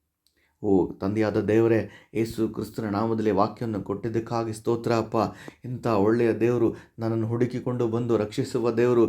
Speaker 1: ಓ, ತಂದೆಯಾದ ದೇವರೇ, ಯೇಸು ಕ್ರಿಸ್ತನ ನಾಮದಲ್ಲಿ ವಾಕ್ಯವನ್ನು ಕೊಟ್ಟಿದ್ದಕ್ಕಾಗಿ ಸ್ತೋತ್ರ, ಅಪ್ಪ. ಇಂಥ ಒಳ್ಳೆಯ ದೇವರು ನನ್ನನ್ನು ಹುಡುಕಿಕೊಂಡು ಬಂದು ರಕ್ಷಿಸುವ ದೇವರು,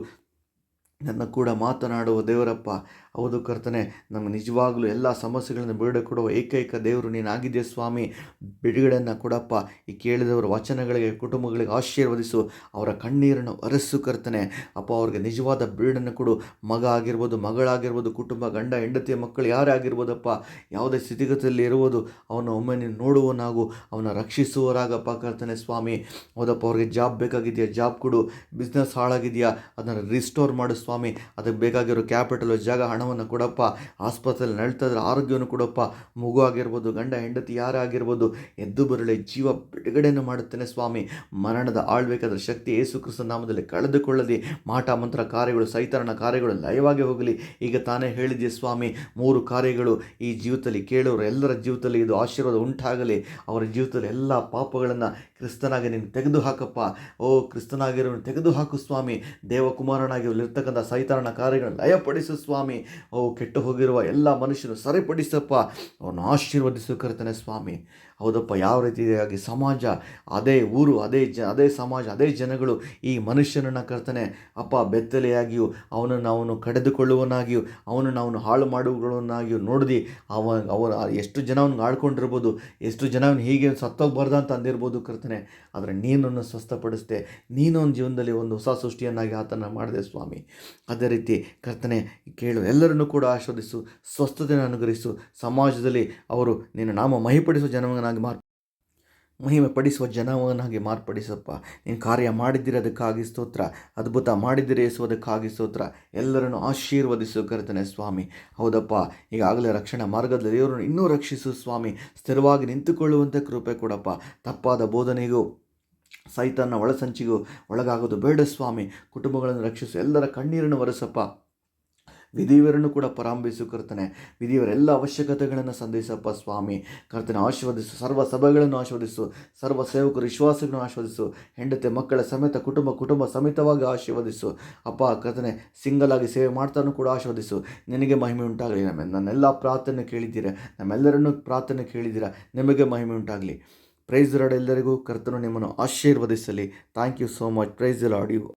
Speaker 1: ನನ್ನ ಕೂಡ ಮಾತನಾಡುವ ದೇವರಪ್ಪ. ಹೌದು ಕರ್ತನೆ ನಮಗೆ ನಿಜವಾಗಲೂ ಎಲ್ಲ ಸಮಸ್ಯೆಗಳನ್ನು ಬಿಡುಗಡೆ ಕೊಡುವ ಏಕೈಕ ದೇವರು ನೀನಾಗಿದ್ದೆ ಸ್ವಾಮಿ. ಬಿಡುಗಡೆಯನ್ನು ಕೊಡಪ್ಪ. ಈ ಕೇಳಿದವರ ವಚನಗಳಿಗೆ, ಕುಟುಂಬಗಳಿಗೆ ಆಶೀರ್ವದಿಸು. ಅವರ ಕಣ್ಣೀರನ್ನು ಅರಸು ಕರ್ತನೆ. ಅಪ್ಪ, ಅವ್ರಿಗೆ ನಿಜವಾದ ಬಿಡುಗಡೆಯನ್ನು ಕೊಡು. ಮಗ ಆಗಿರ್ಬೋದು, ಮಗಳಾಗಿರ್ಬೋದು, ಕುಟುಂಬ, ಗಂಡ, ಹೆಂಡತಿಯ ಮಕ್ಕಳು ಯಾರೇ ಆಗಿರ್ಬೋದಪ್ಪ, ಯಾವುದೇ ಸ್ಥಿತಿಗತಿಯಲ್ಲಿ ಇರುವುದು ಅವನು ಒಮ್ಮೆ ನೀನು ನೋಡುವನಾಗು. ಅವನ ರಕ್ಷಿಸುವರಾಗಪ್ಪ ಕರ್ತನೆ ಸ್ವಾಮಿ. ಹೌದಪ್ಪ, ಅವ್ರಿಗೆ ಜಾಬ್ ಬೇಕಾಗಿದೆಯಾ? ಜಾಬ್ ಕೊಡು. ಬಿಸ್ನೆಸ್ ಹಾಳಾಗಿದೆಯಾ? ಅದನ್ನು ರಿಸ್ಟೋರ್ ಮಾಡು ಸ್ವಾಮಿ. ಅದಕ್ಕೆ ಬೇಕಾಗಿರೋ ಕ್ಯಾಪಿಟಲು ಜಾಗ ಹಣವನ್ನು ಕೊಡಪ್ಪ. ಆಸ್ಪತ್ರೆಯಲ್ಲಿ ನಳ್ತಾ ಇದ್ರೆ ಆರೋಗ್ಯವನ್ನು ಕೊಡಪ್ಪ. ಮಗು ಆಗಿರ್ಬೋದು, ಗಂಡ, ಹೆಂಡತಿ, ಯಾರೇ ಆಗಿರ್ಬೋದು, ಎದ್ದು ಬರಲಿ, ಜೀವ ಬಿಡುಗಡೆಯನ್ನು ಮಾಡುತ್ತೇನೆ ಸ್ವಾಮಿ. ಮರಣದ ಆಳ್ಬೇಕಾದ ಶಕ್ತಿ ಯೇಸು ಕ್ರಿಸ್ತ ನಾಮದಲ್ಲಿ ಕಳೆದುಕೊಳ್ಳದೆ ಮಾಟ, ಮಂತ್ರ, ಕಾರ್ಯಗಳು ಸೈತರಣ ಕಾರ್ಯಗಳು ಲಯವಾಗಿ ಹೋಗಲಿ. ಈಗ ತಾನೇ ಹೇಳಿದೆ ಸ್ವಾಮಿ, ಮೂರು ಕಾರ್ಯಗಳು ಈ ಜೀವಿತದಲ್ಲಿ ಕೇಳೋರು ಎಲ್ಲರ ಜೀವಿತದಲ್ಲಿ ಇದು ಆಶೀರ್ವಾದ ಉಂಟಾಗಲಿ. ಅವರ ಜೀವಿತದಲ್ಲಿ ಎಲ್ಲ ಪಾಪಗಳನ್ನು ಕ್ರಿಸ್ತನಾಗಿ ನೀನು ತೆಗೆದು ಹಾಕಪ್ಪ ಓ ಕ್ರಿಸ್ತನಾಗಿರೋನು ತೆಗೆದು ಹಾಕು ಸ್ವಾಮಿ. ದೇವಕುಮಾರನಾಗಿ ಇರ್ತಕ್ಕಂಥ ಸೈತಾರನ ಕಾರ್ಯಗಳನ್ನು ಲಯಪಡಿಸು ಸ್ವಾಮಿ. ಓ ಕೆಟ್ಟು ಹೋಗಿರುವ ಎಲ್ಲ ಮನುಷ್ಯರು ಸರಿಪಡಿಸಪ್ಪ. ಅವನು ಆಶೀರ್ವದಿಸು ಕರ್ತನೆ ಸ್ವಾಮಿ. ಹೌದಪ್ಪ, ಯಾವ ರೀತಿಯಾಗಿ ಸಮಾಜ, ಅದೇ ಊರು, ಅದೇ ಜ, ಅದೇ ಸಮಾಜ, ಅದೇ ಜನಗಳು ಈ ಮನುಷ್ಯನನ್ನು ಕರ್ತನೆ, ಅಪ್ಪ, ಬೆತ್ತಲೆಯಾಗಿಯೂ ಅವನನ್ನು ಅವನು ಕಡಿದುಕೊಳ್ಳುವನಾಗಿಯೂ ಅವನನ್ನು ಅವನು ಹಾಳು ಮಾಡುವವನಾಗಿಯೂ ನೋಡಿದಿ, ಅವ ಅವನ ಎಷ್ಟು ಜನ ಅವ್ನಿಗೆ ಆಡ್ಕೊಂಡಿರ್ಬೋದು ಎಷ್ಟು ಜನ ಅವ್ನು ಹೀಗೆ ಸತ್ತೋಗ್ಬಾರ್ದ ಅಂತ ಅಂದಿರ್ಬೋದು ಕರ್ತನೆ, ಆದರೆ ನೀನನ್ನು ಸ್ವಸ್ಥಪಡಿಸ್ದೆ, ನೀನು ಒಂದು ಜೀವನದಲ್ಲಿ ಒಂದು ಹೊಸ ಸೃಷ್ಟಿಯನ್ನಾಗಿ ಆತನ ಮಾಡಿದೆ ಸ್ವಾಮಿ. ಅದೇ ರೀತಿ ಕರ್ತನೆ, ಕೇಳು, ಎಲ್ಲರನ್ನೂ ಕೂಡ ಆಸ್ವಾದಿಸು ಸ್ವಸ್ಥತೆಯನ್ನು ಅನುಗ್ರಹಿಸು, ಸಮಾಜದಲ್ಲಿ ಅವರು ನಿನ್ನ ನಾಮ ಮಹಿಪಡಿಸುವ ಜನವನ್ನಾಗಿ ಮಾರ್ ಮಹಿಮೆ ಪಡಿಸುವ ಜನವನ್ನಾಗಿ ಮಾರ್ಪಡಿಸಪ್ಪ. ನೀನು ಕಾರ್ಯ ಮಾಡಿದ್ದಿರೋದಕ್ಕಾಗಿ ಸ್ತೋತ್ರ. ಅದ್ಭುತ ಮಾಡಿದ್ದೀರಿ ಎಸುವುದಕ್ಕಾಗಿ ಸ್ತೋತ್ರ. ಎಲ್ಲರನ್ನು ಆಶೀರ್ವದಿಸು, ಕರ್ತನೆ ಸ್ವಾಮಿ. ಹೌದಪ್ಪ. ಈಗಾಗಲೇ ರಕ್ಷಣಾ ಮಾರ್ಗದಲ್ಲಿ ದೇವರನ್ನು ಇನ್ನೂ ರಕ್ಷಿಸು, ಸ್ವಾಮಿ. ಸ್ಥಿರವಾಗಿ ನಿಂತುಕೊಳ್ಳುವಂಥ ಕೃಪೆ ಕೊಡಪ್ಪ. ತಪ್ಪಾದ ಬೋಧನೆಗೂ, ಸೈತನ್ನ ಒಳಸಂಚಿಗೂ ಒಳಗಾಗೋದು ಬೇಡ, ಸ್ವಾಮಿ. ಕುಟುಂಬಗಳನ್ನು ರಕ್ಷಿಸು. ಎಲ್ಲರ ಕಣ್ಣೀರನ್ನು ಒರೆಸಪ್ಪ. ವಿಧಿಯವರನ್ನು ಕೂಡ ಪರಾಂಬಿಸು ಕರ್ತನೆ. ವಿಧಿವರ ಎಲ್ಲ ಅವಶ್ಯಕತೆಗಳನ್ನು ಸಂಧಿಸಪ್ಪ ಸ್ವಾಮಿ. ಕರ್ತನೆ ಆಶೀರ್ವದಿಸು, ಸರ್ವ ಸಭೆಗಳನ್ನು ಆಶೀರ್ವದಿಸು, ಸರ್ವ ಸೇವಕರು, ವಿಶ್ವಾಸಗಳನ್ನು ಆಶೀರ್ವದಿಸು, ಹೆಂಡತಿ, ಮಕ್ಕಳ ಸಮೇತ, ಕುಟುಂಬ ಕುಟುಂಬ ಸಮೇತವಾಗಿ ಆಶೀರ್ವದಿಸು. ಅಪ್ಪ, ಕರ್ತನೆ, ಸಿಂಗಲ್ ಆಗಿ ಸೇವೆ ಮಾಡ್ತಾನೂ ಕೂಡ ಆಶೀರ್ವದಿಸು. ನಿನಗೆ ಮಹಿಮೆ ಉಂಟಾಗಲಿ. ನಮ್ಮ ನನ್ನೆಲ್ಲ ಪ್ರಾರ್ಥನೆ ಕೇಳಿದ್ದೀರ? ನಮ್ಮೆಲ್ಲರನ್ನು ಪ್ರಾರ್ಥನೆ ಕೇಳಿದ್ದೀರ? ನಿಮಗೆ ಮಹಿಮೆ ಉಂಟಾಗಲಿ. ಪ್ರೈಸ್ ಲಾರ್ಡ್ ಎಲ್ಲರಿಗೂ. ಕರ್ತನು ನಿಮ್ಮನ್ನು ಆಶೀರ್ವದಿಸಲಿ. Thank you so much praise lord you